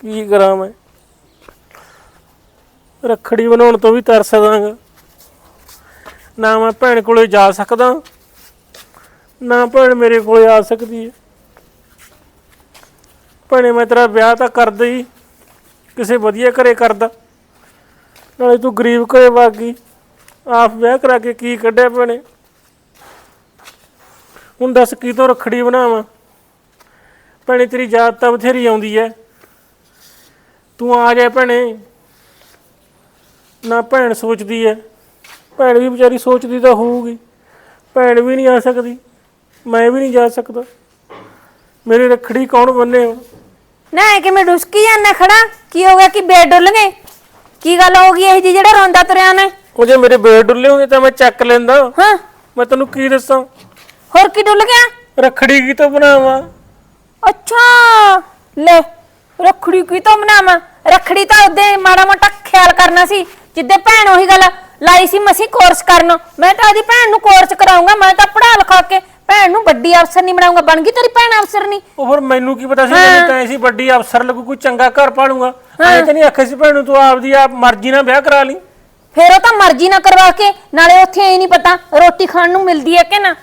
ਕੀ ਕਰਾਂ ਮੈਂ? ਰੱਖੜੀ ਬਣਾਉਣ ਤੋਂ ਵੀ ਤਰਸਦਾਂਗਾ ਨਾ ਮੈਂ ਭੈਣ ਕੋਲੇ ਜਾ ਸਕਦਾ, ਨਾ ਭੈਣ ਮੇਰੇ ਕੋਲੇ ਆ ਸਕਦੀ ਹੈ। ਭੈਣੇ, ਮੈਂ ਤੇਰਾ ਵਿਆਹ ਤਾਂ ਕਰਦਾ ਹੀ ਕਿਸੇ ਵਧੀਆ ਘਰੇ ਕਰਦਾ। ਨਾਲੇ ਤੂੰ ਗਰੀਬ ਘਰੇ ਵਗ ਗਈ, ਆਪ ਵਿਆਹ ਕਰਾ ਕੇ ਕੀ ਕੱਢਿਆ ਭੈਣੇ? ਹੁਣ ਦੱਸ ਕੀ ਤੋਂ ਰੱਖੜੀ ਬਣਾਵਾਂ? ਭੈਣੇ, ਤੇਰੀ ਯਾਦ ਤਾਂ ਬਥੇਰੀ ਆਉਂਦੀ ਐ ਤੂੰ ਆ ਜਾ ਭੈਣੇ। ਨਾ ਭੈਣ ਸੋਚਦੀ ਐ। ਭੈਣ ਵੀ ਵਿਚਾਰੀ ਸੋਚਦੀ ਤਾਂ ਹੋਊਗੀ। ਭੈਣ ਵੀ ਨਹੀਂ ਆ ਸਕਦੀ। ਮੈਂ ਵੀ ਨਹੀਂ ਜਾ ਸਕਦਾ। ਮੇਰੀ ਰੱਖੜੀ ਕੌਣ ਬੰਨੇ ਹੁਣ? ਨਾ ਇਹ ਕਿਵੇਂ ਡੁਸਕੀ ਜਾਂਦਾ ਖੜਾ? ਕੀ ਹੋ ਗਿਆ? ਕਿ ਬੇਡ ਡੁੱਲ ਗਏ? ਕੀ ਗੱਲ ਹੋ ਗਈ ਇਹ ਜੀ ਜਿਹੜਾ ਰੋਂਦਾ ਤੁਰਿਆ ਨੇ? ਉਹ ਜੇ ਮੇਰੇ ਬੇੜ ਡੁੱਲੇ ਹੁੰਦੇ ਤਾਂ ਮੈਂ ਚੱਕ ਲੈਂਦਾ। ਹਾਂ। ਮੈਂ ਤੈਨੂੰ ਕੀ ਦੱਸਾਂ? ਹੋਰ ਕੀ ਡੁੱਲ ਗਿਆ? ਰੱਖੜੀ ਕੀ ਤੋਂ ਬਣਾਵਾਂ? ਅੱਛਾ। ਲੈ ਰੱਖੜੀ ਕੀ ਤੋਂ ਬਣਾਵਾਂ ਰੱਖੜੀ ਤਾਂ ਉਹਦੇ ਮਾੜਾ ਮੋਟਾ ਖਿਆਲ ਕਰਨਾ ਸੀ ਜਿੱਦੇ ਭੈਣ ਉਹੀ ਗੱਲ ਲਾਈ ਸੀ ਮਸੀਂ ਕੋਰਸ ਕਰਨ। ਮੈਂ ਤਾਂ ਉਹਦੀ ਭੈਣ ਨੂੰ ਕੋਰਸ ਕਰਾਉਂਗਾ ਮੈਂ ਤਾਂ ਪੜਾ ਲਿਖਾ ਕੇ ਭੈਣ ਨੂੰ ਵੱਡੀ ਅਫਸਰ ਨਹੀਂ ਬਣਾਉਂਗਾ ਬਣ ਗਈ ਤੇਰੀ ਭੈਣ ਅਫਸਰ ਨਹੀਂ? ਉਹ ਫਿਰ ਮੈਨੂੰ ਕੀ ਪਤਾ ਸੀ ਮੈਨੂੰ ਤਾਂ ਐਸੀ ਵੱਡੀ ਅਫਸਰ ਲੱਗੂ ਕੋਈ ਚੰਗਾ ਘਰ ਪਾਲੂਗਾ। ਐ ਤਾਂ ਨਹੀਂ ਆਖਿਆ ਸੀ ਭੈਣ ਨੂੰ ਤੂੰ ਆਪਦੀ ਆਪ ਮਰਜ਼ੀ ਨਾਲ ਵਿਆਹ ਕਰਾ ਲਈ। ਫੇਰ ਉਹ ਤਾਂ ਮਰਜ਼ੀ ਨਾ ਕਰਵਾ ਕੇ ਨਾਲੇ ਉੱਥੇ ਇਹ ਨਹੀਂ ਪਤਾ ਰੋਟੀ ਖਾਣ ਨੂੰ ਮਿਲਦੀ ਹੈ ਕਿ ਨਾ।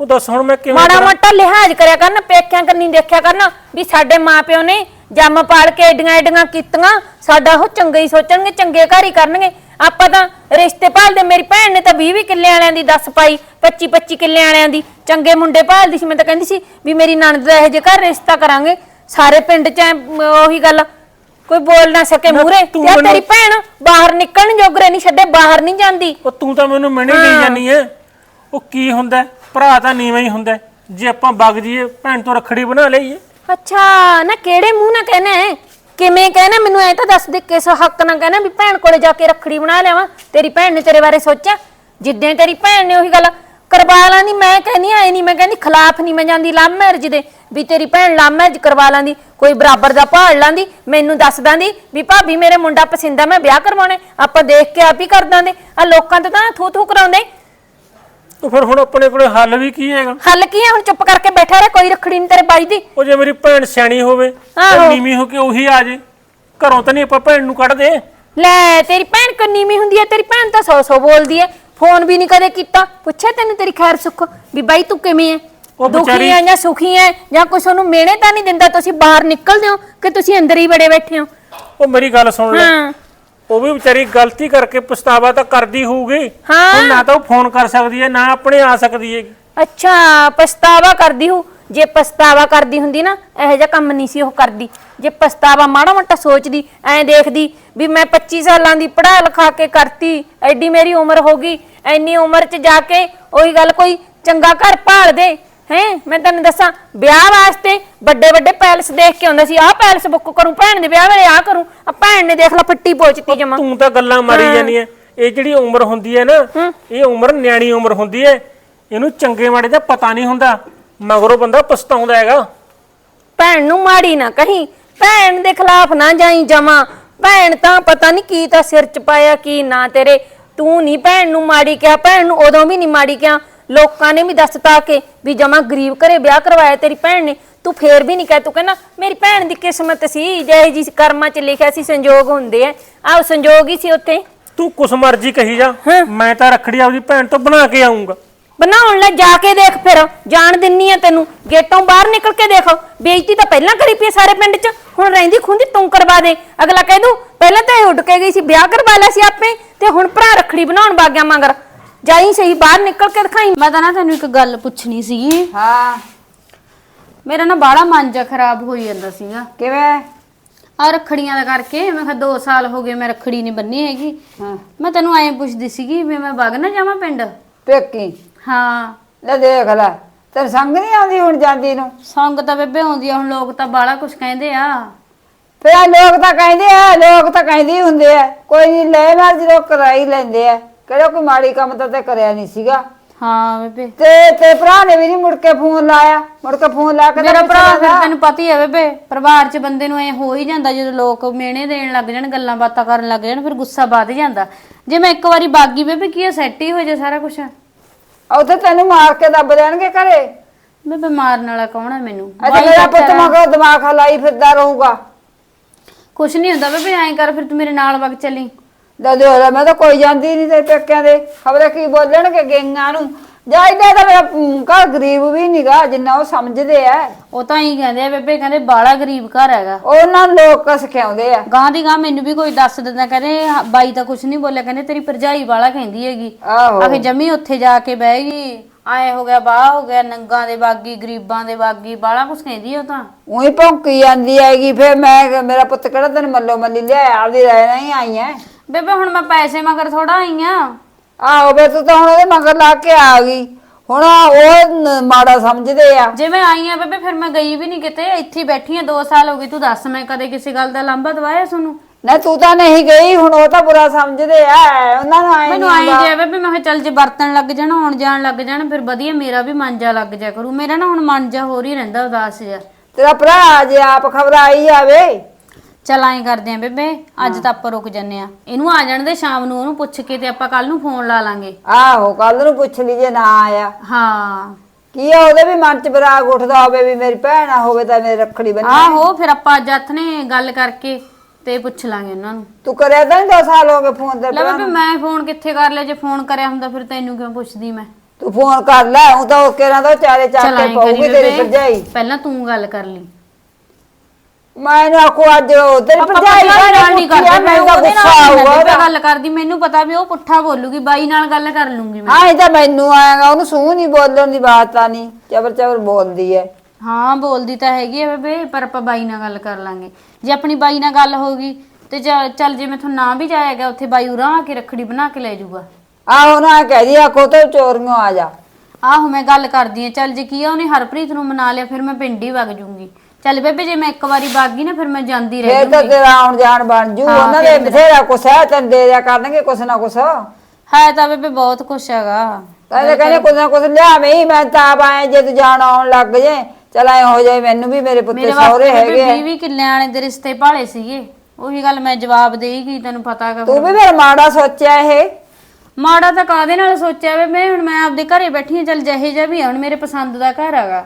ਉਹ ਦੱਸ ਹੁਣ ਮੈਂ ਕਿਵੇਂ ਮਾੜਾ ਕਰਾਂ? ਮੋਟਾ ਲਿਹਾਜ਼ ਕਰਿਆ ਕਰਨ ਪੇਕਿਆਂ ਕਰਨੀ ਦੇਖਿਆ ਕਰਨ ਵੀ ਸਾਡੇ ਮਾਪਿਓ ਨੇ ਜੰਮ ਪਾਲ ਕੇ ਏਡੀਆਂ ਏਡੀਆਂ ਕੀਤੀਆਂ ਸਾਡਾ ਉਹ ਚੰਗੇ ਹੀ ਸੋਚਣਗੇ ਚੰਗੇ ਘਰ ਹੀ ਕਰਨਗੇ। ਆਪਾਂ ਤਾਂ ਰਿਸ਼ਤੇ ਭਾਲਦੇ ਮੇਰੀ ਭੈਣ ਨੇ ਤਾਂ 20 20 ਕਿੱਲੇ ਵਾਲਿਆਂ ਦੀ ਦੱਸ ਪਾਈ 25 25 ਕਿੱਲੇ ਵਾਲਿਆਂ ਦੀ। ਚੰਗੇ ਮੁੰਡੇ ਭਾਲਦੀ ਸੀ ਮੈਂ ਤਾਂ ਕਹਿੰਦੀ ਸੀ ਵੀ ਮੇਰੀ ਨਣਦ ਦਾ ਇਹੋ ਜਿਹੇ ਘਰ ਰਿਸ਼ਤਾ ਕਰਾਂਗੇ। ਸਾਰੇ ਪਿੰਡ 'ਚ ਐਂ, ਮ, ਉਹੀ ਗੱਲ ਕੋਈ ਬੋਲ ਨਾ ਸਕੇ ਮੂਰੇ ਤੂੰ ਤੇ ਮੈਨੂੰ- ਤੇਰੀ ਭੈਣ ਬਾਹਰ ਨਿਕਲਣ ਜੋਗਰੇ ਨਹੀਂ ਛੱਡੇ ਬਾਹਰ ਨਹੀਂ ਜਾਂਦੀ। ਉਹ ਤੂੰ ਤਾਂ ਮੈਨੂੰ ਮਿਹਣੇ ਦੇਈ ਜਾਨੀ ਐ। ਉਹ ਕੀ ਹੁੰਦਾ? ਹੈ? ਭਰਾ ਤਾਂ ਨੀਵਾਂ ਹੀ ਹੁੰਦਾ। ਹੈ। ਜੇ ਆਪਾਂ ਵਗ ਜੀਏ ਭੈਣ ਤੋਂ ਰੱਖੜੀ ਬਣਾ ਲਈਏ। ਅੱਛਾ, ਨਾ ਕਿਹੜੇ ਮੂੰਹ ਨਾਲ ਕਹਿਣਾ ਹੈ? ਕਿਵੇਂ ਕਹਿਣਾ? ਮੈਨੂੰ ਐ ਤਾਂ ਦੱਸ ਦੇ ਕਿਸ ਹੱਕ ਨਾਲ ਕਹਿਣਾ ਵੀ ਭੈਣ ਕੋਲੇ ਜਾ ਕੇ ਰੱਖੜੀ ਬਣਾ ਲਿਆਵਾਂ। ਤੇਰੀ ਭੈਣ ਨੇ ਤੇਰੇ ਬਾਰੇ ਸੋਚਿਆ? ਜਿੱਦਾਂ ਤੇਰੀ ਭੈਣ ਨੇ ਉਹੀ ਗੱਲ ਕਰਵਾ ਲਾਂਦੀ ਮੈਂ ਕਹਿੰਦੀ ਐ ਨਹੀਂ ਮੈਂ ਕਹਿੰਦੀ ਖਿਲਾਫ ਨਹੀਂ ਮੈਂ ਜਾਂਦੀ ਲਵ ਮੈਰਿਜ ਦੇ। ਵੀ ਤੇਰੀ ਭੈਣ ਲਵ ਮੈਰਿਜ ਕਰਵਾ ਲਾਂਦੀ, ਕੋਈ ਬਰਾਬਰ ਦਾ ਭਾਲ ਲਾਂਦੀ, ਮੈਨੂੰ ਦੱਸ ਦਾਂਦੀ ਵੀ ਭਾਬੀ ਮੇਰੇ ਮੁੰਡਾ ਪਸੰਦ ਆ, ਮੈਂ ਵਿਆਹ ਕਰਵਾਉਣਾ ਹੈ। ਆਪਾਂ ਦੇਖ ਕੇ ਆਪ ਹੀ ਕਰ ਦਾਂਦੇ। ਆ ਲੋਕਾਂ ਤੋਂ ਤਾਂ ਥੂ ਥੂ ਕਰਾਉਂਦੇ। ਉਹ ਫਿਰ ਹੁਣ ਆਪਣੇ ਕੋਲੇ ਹੱਲ ਵੀ ਕੀ ਹੈਗਾ? ਹੱਲ ਕੀ ਹੈ ਹੁਣ ਚੁੱਪ ਕਰਕੇ ਬੈਠਾ ਰਹਿ ਕੋਈ ਰੱਖੜੀ ਨਹੀਂ ਤੇਰੇ ਬਾਈ ਦੀ। ਉਹ ਜੇ ਮੇਰੀ ਭੈਣ ਸਿਆਣੀ ਹੋਵੇ ਤਾਂ ਆਹੋ। ਨੀਵੀਂ ਹੋ ਕੇ ਉਹੀ ਆ ਜੇ। ਘਰੋਂ ਤਾਂ ਨਹੀਂ ਆਪਾਂ ਭੈਣ ਨੂੰ ਕੱਢ ਦੇ ਲੈ ਤੇਰੀ ਭੈਣ ਕੰਨੀ ਮੀ ਹੁੰਦੀ ਹੈ ਤੇਰੀ ਭੈਣ ਤਾਂ ਸੌ ਸੌ ਬੋਲਦੀ ਹੈ ਫੋਨ ਵੀ ਨਹੀਂ ਕਦੇ ਕੀਤਾ। ਪੁੱਛਿਆ ਤੈਨੂੰ ਤੇਰੀ ਖੈਰ ਸੁੱਖ? ਵੀ ਬਾਈ ਤੂੰ ਕਿਵੇਂ ਹੈ ਉਹ ਦੁਖੀ ਵਿਚਾਰੀ- ਹੈ ਜਾਂ ਸੁਖੀ ਹੈ ਜਾਂ ਕੁਛ ਉਹਨੂੰ ਮਿਹਣੇ ਤਾਂ ਨਹੀਂ ਦਿੰਦਾ? ਤੁਸੀਂ ਬਾਹਰ ਨਿਕਲਦੇ ਹੋ ਕਿ ਤੁਸੀਂ ਅੰਦਰ ਹੀ ਬੜੇ ਬੈਠੇ ਹੋ? ਉਹ ਮੇਰੀ ਗੱਲ ਸੁਣ ਲੈ। ਹਾਂ। ਉਹ ਵੀ ਵਿਚਾਰੀ ਗਲਤੀ ਕਰਕੇ ਪਛਤਾਵਾ ਤਾਂ ਕਰਦੀ ਹੋਊਗੀ। ਹਾਂ। ਹੁਣ ਨਾ ਤਾਂ ਉਹ ਫੋਨ ਕਰ ਸਕਦੀ ਹੈ ਨਾ ਆਪਣੇ ਆ ਸਕਦੀ ਹੈਗੀ। ਅੱਛਾ ਪਛਤਾਵਾ ਕਰਦੀ ਹੂੰ ਜੇ ਪਛਤਾਵਾ ਕਰਦੀ ਹੁੰਦੀ ਨਾ ਇਹੋ ਜਿਹਾ ਕੰਮ ਨਹੀਂ ਸੀ ਉਹ ਕਰਦੀ। ਜੇ ਪਛਤਾਵਾ ਮਾੜਾ ਮੋਟਾ ਸੋਚਦੀ ਐਂ ਦੇਖਦੀ ਵੀ ਮੈਂ 25 ਸਾਲਾਂ ਦੀ ਪੜ੍ਹਾ ਲਿਖਾ ਕੇ ਕਰਤੀ ਐਡੀ ਮੇਰੀ ਉਮਰ ਹੋ ਗਈ ਐਨੀ ਉਮਰ 'ਚ ਜਾ ਕੇ ਉਹੀ ਗੱਲ ਕੋਈ ਚੰਗਾ ਘਰ ਭਾਲ ਦੇ। ਹੈ ਮੈਂ ਤੈਨੂੰ ਦੱਸਾਂ ਵਿਆਹ ਵਾਸਤੇ ਵੱਡੇ ਵੱਡੇ ਪੈਲਸ ਦੇਖ ਕੇ ਆਉਂਦਾ ਸੀ ਆਹ ਪੈਲਸ ਬੁੱਕ ਕਰੂੰ ਭੈਣ ਦੇ ਵਿਆਹ ਵੇਲੇ ਆਹ ਕਰੂੰ ਆ ਭੈਣ ਨੇ ਦੇਖ ਲਾ ਫੱਟੀ ਪੋਚਤੀ ਜਮਾ। ਤੂੰ ਤਾਂ ਗੱਲਾਂ ਮਾਰੀ ਐ ਇਹ ਜਿਹੜੀ ਉਮਰ ਹੁੰਦੀ ਹੈ ਨਾ ਇਹ ਉਮਰ ਨਿਆਣੀ ਉਮਰ ਹੁੰਦੀ ਹੈ ਇਹਨੂੰ ਚੰਗੇ ਮਾੜੇ ਦਾ ਪਤਾ ਨਹੀਂ ਹੁੰਦਾ ਮਗਰੋਂ ਬੰਦਾ ਪਛਤਾਉਂਦਾ ਹੈਗਾ। ਭੈਣ ਨੂੰ ਮਾੜੀ ਨਾ ਕਹੀਂ ਭੈਣ ਦੇ ਖਿਲਾਫ ਨਾ ਜਾਈ ਜਮਾ ਭੈਣ ਤਾਂ ਪਤਾ ਨਹੀਂ ਕੀ ਤਾਂ ਸਿਰ ਚ ਪਾਇਆ ਕੀ ਨਾ ਤੇਰੇ ਤੂੰ ਨਹੀਂ ਭੈਣ ਨੂੰ ਮਾੜੀ ਕਿਹਾ ਭੈਣ ਨੂੰ ਉਦੋਂ ਵੀ ਨਹੀਂ ਮਾੜੀ ਕਿਹਾ ਲੋਕਾਂ ਨੇ ਵੀ ਦੱਸਤਾ ਕਿ ਵੀ ਜਮਾ ਗਰੀਬ ਘਰੇ ਵਿਆਹ ਕਰਵਾਇਆ ਤੇਰੀ ਭੈਣ ਨੇ। ਤੂੰ ਫੇਰ ਵੀ ਨਹੀਂ ਕਹਿ ਤੂੰ ਕਹਿੰਦਾ ਮੇਰੀ ਭੈਣ ਦੀ ਕਿਸਮਤ ਸੀ ਜਿਹੇ ਜੀ ਕਰਮਾਂ ਚ ਲਿਖਿਆ ਸੀ ਸੰਜੋਗ ਹੁੰਦੇ ਆ। ਆਹ ਸੰਜੋਗ ਹੀ ਸੀ ਉੱਥੇ। ਤੂੰ ਕੁਛ ਮਰਜ਼ੀ ਕਹੀ ਜਾ। ਮੈਂ ਤਾਂ ਰੱਖੜੀ ਆਪਦੀ ਭੈਣ ਤੋਂ ਬਣਾ ਕੇ ਆਉਂਗਾ ਬਣਾਉਣ ਲੈ ਜਾ ਕੇ ਦੇਖ ਫਿਰ। ਜਾਣ ਦਿੰਨੀ ਆ ਤੈਨੂੰ। ਗੇਟੋਂ ਬਾਹਰ ਨਿਕਲ ਕੇ ਦੇਖ। ਬੇਇੱਜ਼ਤੀ ਤਾਂ ਪਹਿਲਾਂ ਕਰੀ ਪਈ ਆ ਸਾਰੇ ਪਿੰਡ 'ਚ। ਹੁਣ ਰਹਿੰਦੀ ਖੁੰਦੀ ਤੂੰ ਕਰਵਾ ਦੇ। ਅਗਲਾ ਕਹਿ ਦੂ ਪਹਿਲਾਂ ਤਾਂ ਇਹ ਉੱਡ ਕੇ ਗਈ ਸੀ ਵਿਆਹ ਕਰਵਾ ਲਿਆ ਸੀ ਆਪੇ। ਤੇ ਹੁਣ ਭਰਾ ਰੱਖੜੀ ਬਣਾਉਣ ਵਗ ਗਿਆ ਮਗਰ। ਜਾਈ ਸਹੀ ਬਾਹਰ ਨਿਕਲ ਕੇ ਦਿਖਾਈ। ਮੈਂ ਤਾਂ ਨਾ ਤੈਨੂੰ ਇੱਕ ਗੱਲ ਪੁੱਛਣੀ ਸੀਗੀ। ਹਾਂ। ਮੇਰਾ ਨਾ ਬਾੜਾ ਮਨ ਜਾ ਖਰਾਬ ਹੋਈ ਜਾਂਦਾ ਸੀਗਾ। ਕਿਵੇਂ? ਆ ਰੱਖੜੀਆਂ ਦਾ ਕਰਕੇ ਮੈਂ ਕਿਹਾ 2 ਸਾਲ ਹੋ ਗਏ ਮੈਂ ਰੱਖੜੀ ਨਹੀਂ ਬੰਨੀ ਹੈਗੀ। ਹਾਂ। ਮੈਂ ਤੈਨੂੰ ਐਂ ਪੁੱਛਦੀ ਸੀਗੀ ਵੀ ਮੈਂ ਵਗ ਨਾ ਜਾਵਾਂ ਪਿੰਡ? ਪੇਕੀ? ਹਾਂ। ਲੈ ਦੇਖ ਲੈ ਤੇਰੇ ਸੰਗ ਨਹੀਂ ਆਉਂਦੀ ਹੁਣ ਜਾਂਦੀ ਨੂੰ? ਸੰਗ ਤਾਂ ਬੇਬੇ ਆਉਂਦੀ ਆ ਹੁਣ ਲੋਕ ਤਾਂ ਬਾਲਾ ਕੁਝ ਕਹਿੰਦੇ ਆ। ਫਿਰ ਆਹ ਲੋਕ ਤਾਂ ਕਹਿੰਦੇ ਆ ਲੋਕ ਤਾਂ ਕਹਿੰਦੇ ਹੀ ਹੁੰਦੇ ਆ। ਕੋਈ ਨਹੀਂ ਲੈ ਮਾਰ ਜਦੋਂ ਕਰਾਈ ਲੈਂਦੇ ਆ। ਕਿਹੜਾ ਕੋਈ ਮਾੜੀ ਕੰਮ ਤਾਂ ਤੇ ਕਰਿਆ ਨਹੀਂ ਸੀਗਾ। ਹਾਂ ਬੇਬੇ। ਤੇ ਤੇ ਭਰਾ ਨੇ ਵੀ ਨਹੀਂ ਮੁੜ ਕੇ ਫੋਨ ਲਾਇਆ। ਮੁੜ ਕੇ ਫੋਨ ਲਾ ਕੇ ਮੇਰਾ ਭਰਾ ਫਿਰ। ਤੈਨੂੰ ਪਤਾ ਹੀ ਹੈ ਬੇਬੇ ਪਰਿਵਾਰ 'ਚ ਬੰਦੇ ਨੂੰ ਐ ਹੋ ਹੀ ਜਾਂਦਾ ਜਦੋਂ ਲੋਕ ਮਿਹਣੇ ਦੇਣ ਲੱਗ ਜਾਣ ਗੱਲਾਂ ਬਾਤਾਂ ਕਰਨ ਲੱਗ ਜਾਣ ਫਿਰ ਗੁੱਸਾ ਵੱਧ ਜਾਂਦਾ। ਜੇ ਮੈਂ ਇੱਕ ਵਾਰੀ ਬਾਗੀ ਬੇਬੇ ਕੀ ਆ ਸੈੱਟ ਹੀ ਹੋ ਜਾ ਸਾਰਾ ਕੁਝ ਉੱਥੇ ਤੈਨੂੰ ਮਾਰ ਕੇ ਦੱਬ ਦੇਣਗੇ ਘਰੇ? ਬੇਬੇ ਮਾਰਨ ਵਾਲਾ ਕੌਣ ਹੈ ਮੈਨੂੰ? ਅੱਛਾ ਮੇਰਾ ਪੁੱਤ ਮਗਰ ਦਿਮਾਗ ਹਲਾਈ ਫਿਰਦਾ ਰਹੂਗਾ। ਕੁਛ ਨਹੀਂ ਹੁੰਦਾ ਬੇਬੇ ਐਂ ਕਰ ਫਿਰ ਤੂੰ ਮੇਰੇ ਨਾਲ ਵਗ ਚੱਲੀ। ਦਾਦੇ ਹੋਲਾ ਮੈਂ ਤਾਂ ਕੋਈ ਜਾਂਦੀ ਨਹੀਂ ਤੇ ਪੇਕਿਆਂ ਦੇ। ਖਬਰੇ ਕੀ ਬੋਲਣਗੇ ਗੇਂਗਾਂ ਨੂੰ? ਜਾਂ ਇੱਡਾ ਤਾਂ ਮੇਰਾ ਅਮ, ਘਰ ਗਰੀਬ ਵੀ ਨਹੀਂਗਾ ਜਿੰਨਾ ਉਹ ਸਮਝਦੇ ਆ। ਉਹ ਤਾਂ ਹੀ ਕਹਿੰਦੇ ਆ ਬੇਬੇ ਕਹਿੰਦੇ ਬਾਲਾ ਗਰੀਬ ਘਰ ਹੈਗਾ। ਉਹਨਾਂ ਨੂੰ ਲੋਕ ਸਿਖਾਉਂਦੇ ਆ। ਗਾਂ ਦੀ ਗਾਂ ਮੈਨੂੰ ਵੀ ਕੋਈ ਦੱਸ ਦਿੰਦਾ ਕਹਿੰਦੇ ਹਾਂ, ਬਾਈ ਤਾਂ ਕੁਛ ਨਹੀਂ ਬੋਲਿਆ ਕਹਿੰਦੇ ਤੇਰੀ ਭਰਜਾਈ ਵਾਲਾ ਕਹਿੰਦੀ ਹੈਗੀ। ਆਹੋ। ਆਖੇ ਜੰਮੀ ਉੱਥੇ ਜਾ ਕੇ ਬਹਿ ਗਈ। ਆਏ ਹੋ ਗਿਆ ਬਾਹ ਹੋ ਗਿਆ ਨੰਗਾ ਦੇ ਬਾਗੀ ਗਰੀਬਾਂ ਦੇ ਬਾਗੀ ਬਾਲਾ ਕੁਛ ਕਹਿੰਦੀ ਉਹ ਤਾਂ। ਉਹੀ ਭੌਂਕੀ ਜਾਂਦੀ ਹੈਗੀ ਫਿਰ ਮੈਂ ਮੇਰਾ ਪੁੱਤ ਕਿਹੜਾ ਤੈਨੂੰ ਮੱਲੋ ਮੱਲੀ ਲਿਆ ਆਪਦੀ ਰਹਿਣਾ ਹੀ ਆਈ ਐ ਬੇਬੇ ਹੁਣ ਮੈਂ ਪੈਸੇ ਮਗਰ ਥੋੜਾ ਆਈ ਆ। ਆਹੋ ਬੇ ਤੂੰ ਤਾਂ ਹੁਣ ਉਹਦੇ ਮਗਰ ਲਾ ਕੇ ਆ ਗਈ। ਹੁਣ ਉਹ ਨ- ਮਾੜਾ ਸਮਝਦੇ ਆ। ਜੇ ਮੈਂ ਆਈ ਆ ਬੇਬੇ ਫਿਰ ਮੈਂ ਗਈ ਵੀ ਨਹੀਂ ਕਿਤੇ। ਇੱਥੇ ਹੀ ਬੈਠੀ ਆ 2 ਸਾਲ ਹੋ ਗਏ। ਤੂੰ ਦੱਸ ਮੈਂ ਕਦੇ ਕਿਸੇ ਗੱਲ ਦਾ ਲਾਂਭਾ ਦਵਾਇਆ ਤੁਹਾਨੂੰ? ਨਾ ਤੂੰ ਤਾਂ ਨਹੀਂ ਗਈ ਹੁਣ ਉਹ ਤਾਂ ਬੁਰਾ ਸਮਝਦੇ ਆ। ਉਹਨਾਂ ਨੂੰ ਆਏ ਮੈਨੂੰ ਆਈ ਜੇ ਬੇਬੇ ਮੈਂ ਕਿਹਾ ਚੱਲ ਜੇ ਵਰਤਣ ਲੱਗ ਜਾਣ ਆਉਣ ਜਾਣ ਲੱਗ ਜਾਣ ਫਿਰ ਵਧੀਆ ਮੇਰਾ ਵੀ ਮਨ ਜਾ ਲੱਗ ਜਾ ਕਰੂ। ਮੇਰਾ ਨਾ ਹੁਣ ਮਨ ਜਾ ਹੋਰ ਹੀ ਰਹਿੰਦਾ ਉਦਾਸ ਜਿਹਾ। ਤੇਰਾ ਭਰਾ ਜੇ ਆਪ ਖਬਰ ਆਈ ਜਾਵੇ। ਚੱਲ ਐਂ ਕਰਦੇ ਆਂ ਬੇਬੇ ਅੱਜ ਤਾਂ ਆਪਾਂ ਰੁਕ ਜੰਨੇ ਆ। ਇਹਨੂੰ ਆ ਜਾਣ ਦੇ ਸ਼ਾਮ ਨੂੰ ਉਹਨੂੰ ਪੁੱਛ ਕੇ ਤੇ ਆਪਾਂ ਕੱਲ ਨੂੰ ਫੋਨ ਲਾ ਲਾਂਗੇ। ਆਹੋ ਕੱਲ ਨੂੰ ਪੁੱਛ ਲਈ ਜੇ ਨਾ ਆਇਆ। ਹਾਂ। ਕੀ ਆ ਉਹਦੇ ਵੀ ਮਨ ਚ ਬਰਾਗ ਉੱਠਦਾ ਹੋਵੇ ਵੀ ਮੇਰੀ ਭੈਣ ਆ ਹੋਵੇ ਤਾਂ ਮੇਰੀ ਰੱਖੜੀ ਬੰਨੀ ਆਹੋ ਫਿਰ ਆਪਾਂ ਅੱਜ ਹੱਥ ਨੇ ਗੱਲ ਕਰਕੇ ਤੇ ਪੁੱਛ ਲਾਂਗੇ ਉਹਨਾਂ ਨੂੰ। ਤੂੰ ਕਰਿਆ ਤਾਂ ਨਹੀਂ ਦੋ ਸਾਲ ਹੋ ਗਏ ਫੋਨ ਤੇ ਲੈ ਬੇਬੇ ਮੈਂ ਫੋਨ ਕਿੱਥੇ ਕਰ ਲਿਆ? ਜੇ ਫੋਨ ਕਰਿਆ ਹੁੰਦਾ ਫਿਰ ਤੈਨੂੰ ਕਿਉਂ ਪੁੱਛਦੀ ਮੈਂ? ਤੂੰ ਫੋਨ ਕਰ ਲੈ ਉਹ ਤਾਂ ਉਹ ਕਿਹਨਾਂ ਦਾ ਚਾਰੇ ਚੱਕ ਚੱਲ ਕੇ ਐਂ ਕਰੀ ਪਾਉਗੀ ਤੇਰੀ ਬੇਬੇ। ਭਰਜਾਈ। ਪਹਿਲਾਂ ਤੂੰ ਗੱਲ ਕਰ ਲਈ। ਮੈਂ ਨਾ ਆਖੂ ਅੱਜ ਭਰਜਾਈ ਭਰਜਾਈ ਨਾਲ ਨਹੀਂ ਆ, ਕਰਦੇ ਤਾਂ ਉਹਦੇ ਗੁੱਸਾ ਆਊਗਾ। ਗੱਲ ਕਰਦੀ ਮੈਨੂੰ ਪਤਾ ਵੀ ਉਹ ਪੁੱਠਾ ਬੋਲੂਗੀ ਬਾਈ ਨਾਲ ਗੱਲ ਕਰ ਲੂੰਗੀ ਮੈਂ। ਹਾਂ ਇਹ ਤਾਂ ਮੈਨੂੰ ਆਏਗਾ ਉਹਨੂੰ ਸੂਹ ਨਹੀਂ ਬੋਲਣ ਦੀ ਬਾਤ ਤਾਂ ਨਹੀਂ ਚਬਰ ਚਬਰ ਬੋਲਦੀ ਹੈ ਹਾਂ ਬੋਲਦੀ ਤਾਂ ਹੈਗੀ ਆ ਬੇਬੇ ਪਰ ਆਪਾਂ ਬਾਈ ਨਾਲ ਗੱਲ ਕਰ ਲਾਂਗੇ। ਜੇ ਆਪਣੀ ਬਾਈ ਨਾਲ ਗੱਲ ਹੋ ਗਈ ਤੇ ਚੱਲ ਜੇ ਮੈਥੋਂ ਨਾ ਵੀ ਗਿਆ ਉੱਥੇ ਬਾਈ ਉਰਾਂ ਆ ਕੇ ਰੱਖੜੀ ਬਣਾ ਕੇ ਲੈ ਜਾਊਗਾ। ਆਹੋ ਨਾ ਕਹਿਦੀ ਆਖੋ ਤੇ ਚੋਰੀਆਂ ਆ ਜਾ। ਆਹੋ ਮੈਂ ਗੱਲ ਕਰਦੀ ਆ ਚੱਲ ਜੇ ਕੀ ਆ ਉਹਨੇ ਹਰਪ੍ਰੀਤ ਨੂੰ ਮਨਾ ਲਿਆ ਫਿਰ ਮੈਂ ਪਿੰਡ ਹੀ ਵਗ ਜੂੰਗੀ। ਚੱਲ ਬੇਬੇ ਜੇ ਮੈਂ ਇੱਕ ਵਾਰੀ ਵਗ ਗਈ ਨਾ ਫਿਰ ਮੈਂ ਜਾਂਦੀ ਰਹਿ ਫੇਰ ਤਾਂ ਤੇਰਾ ਆਉਣ ਜਾਣ ਬਣ ਜੂ। ਹਾਂ, ਉਹਨਾਂ ਦੇ ਬਥੇਰਾ ਕੁਛ ਹੈ ਤੈਨੂੰ ਦੇ ਦਿਆ ਕਰਨਗੇ ਕੁਛ ਨਾ ਕੁਛ। ਹੈ ਤਾਂ ਬੇਬੇ ਬਹੁਤ ਕੁਛ ਹੈਗਾ। ਕਹਿੰਦੇ ਕਹਿੰਦੇ ਕੁਛ ਨਾ ਕੁਛ ਲਿਆਵੇਂ ਹੀ ਮੈਂ ਤਾਂ ਆਪ ਆਏ ਜੇ ਤੂੰ ਜਾਣ ਆਉਣ ਲੱਗ ਜੇ। ਚਲ ਐ ਹੋ ਜਾਏ ਮੈਨੂੰ ਵੀ ਮੇਰੇ ਪੁੱਤੇ ਮੇਰੇ ਸਹੁਰੇ ਵਾਸਤੇ ਹੈਗੇ ਆ। 20 ਕਿੱਲਿਆਂ ਵਾਲੇ ਦੇ ਰਿਸ਼ਤੇ ਭਾਲੇ ਸੀਗੇ। ਉਹੀ ਗੱਲ ਮੈਂ ਜਵਾਬ ਦੇ ਹੀ ਗਈ ਤੈਨੂੰ ਪਤਾ ਹੈਗਾ ਤੂੰ ਵੀ ਫਿਰ ਮਾੜਾ ਸੋਚਿਆ ਇਹ? ਮਾੜਾ ਤਾਂ ਕਾਦੇ ਨਾਲ ਸੋਚਿਆ ਵੇ ਮੈਂ? ਹੁਣ ਮੈਂ ਆਪਦੇ ਘਰੇ ਬੈਠੀ ਆ ਚੱਲ ਜਿਹੇ ਜਿਹਾ ਵੀ ਆ ਹੁਣ ਮੇਰੇ ਪਸੰਦ ਦਾ ਘਰ ਹੈਗਾ।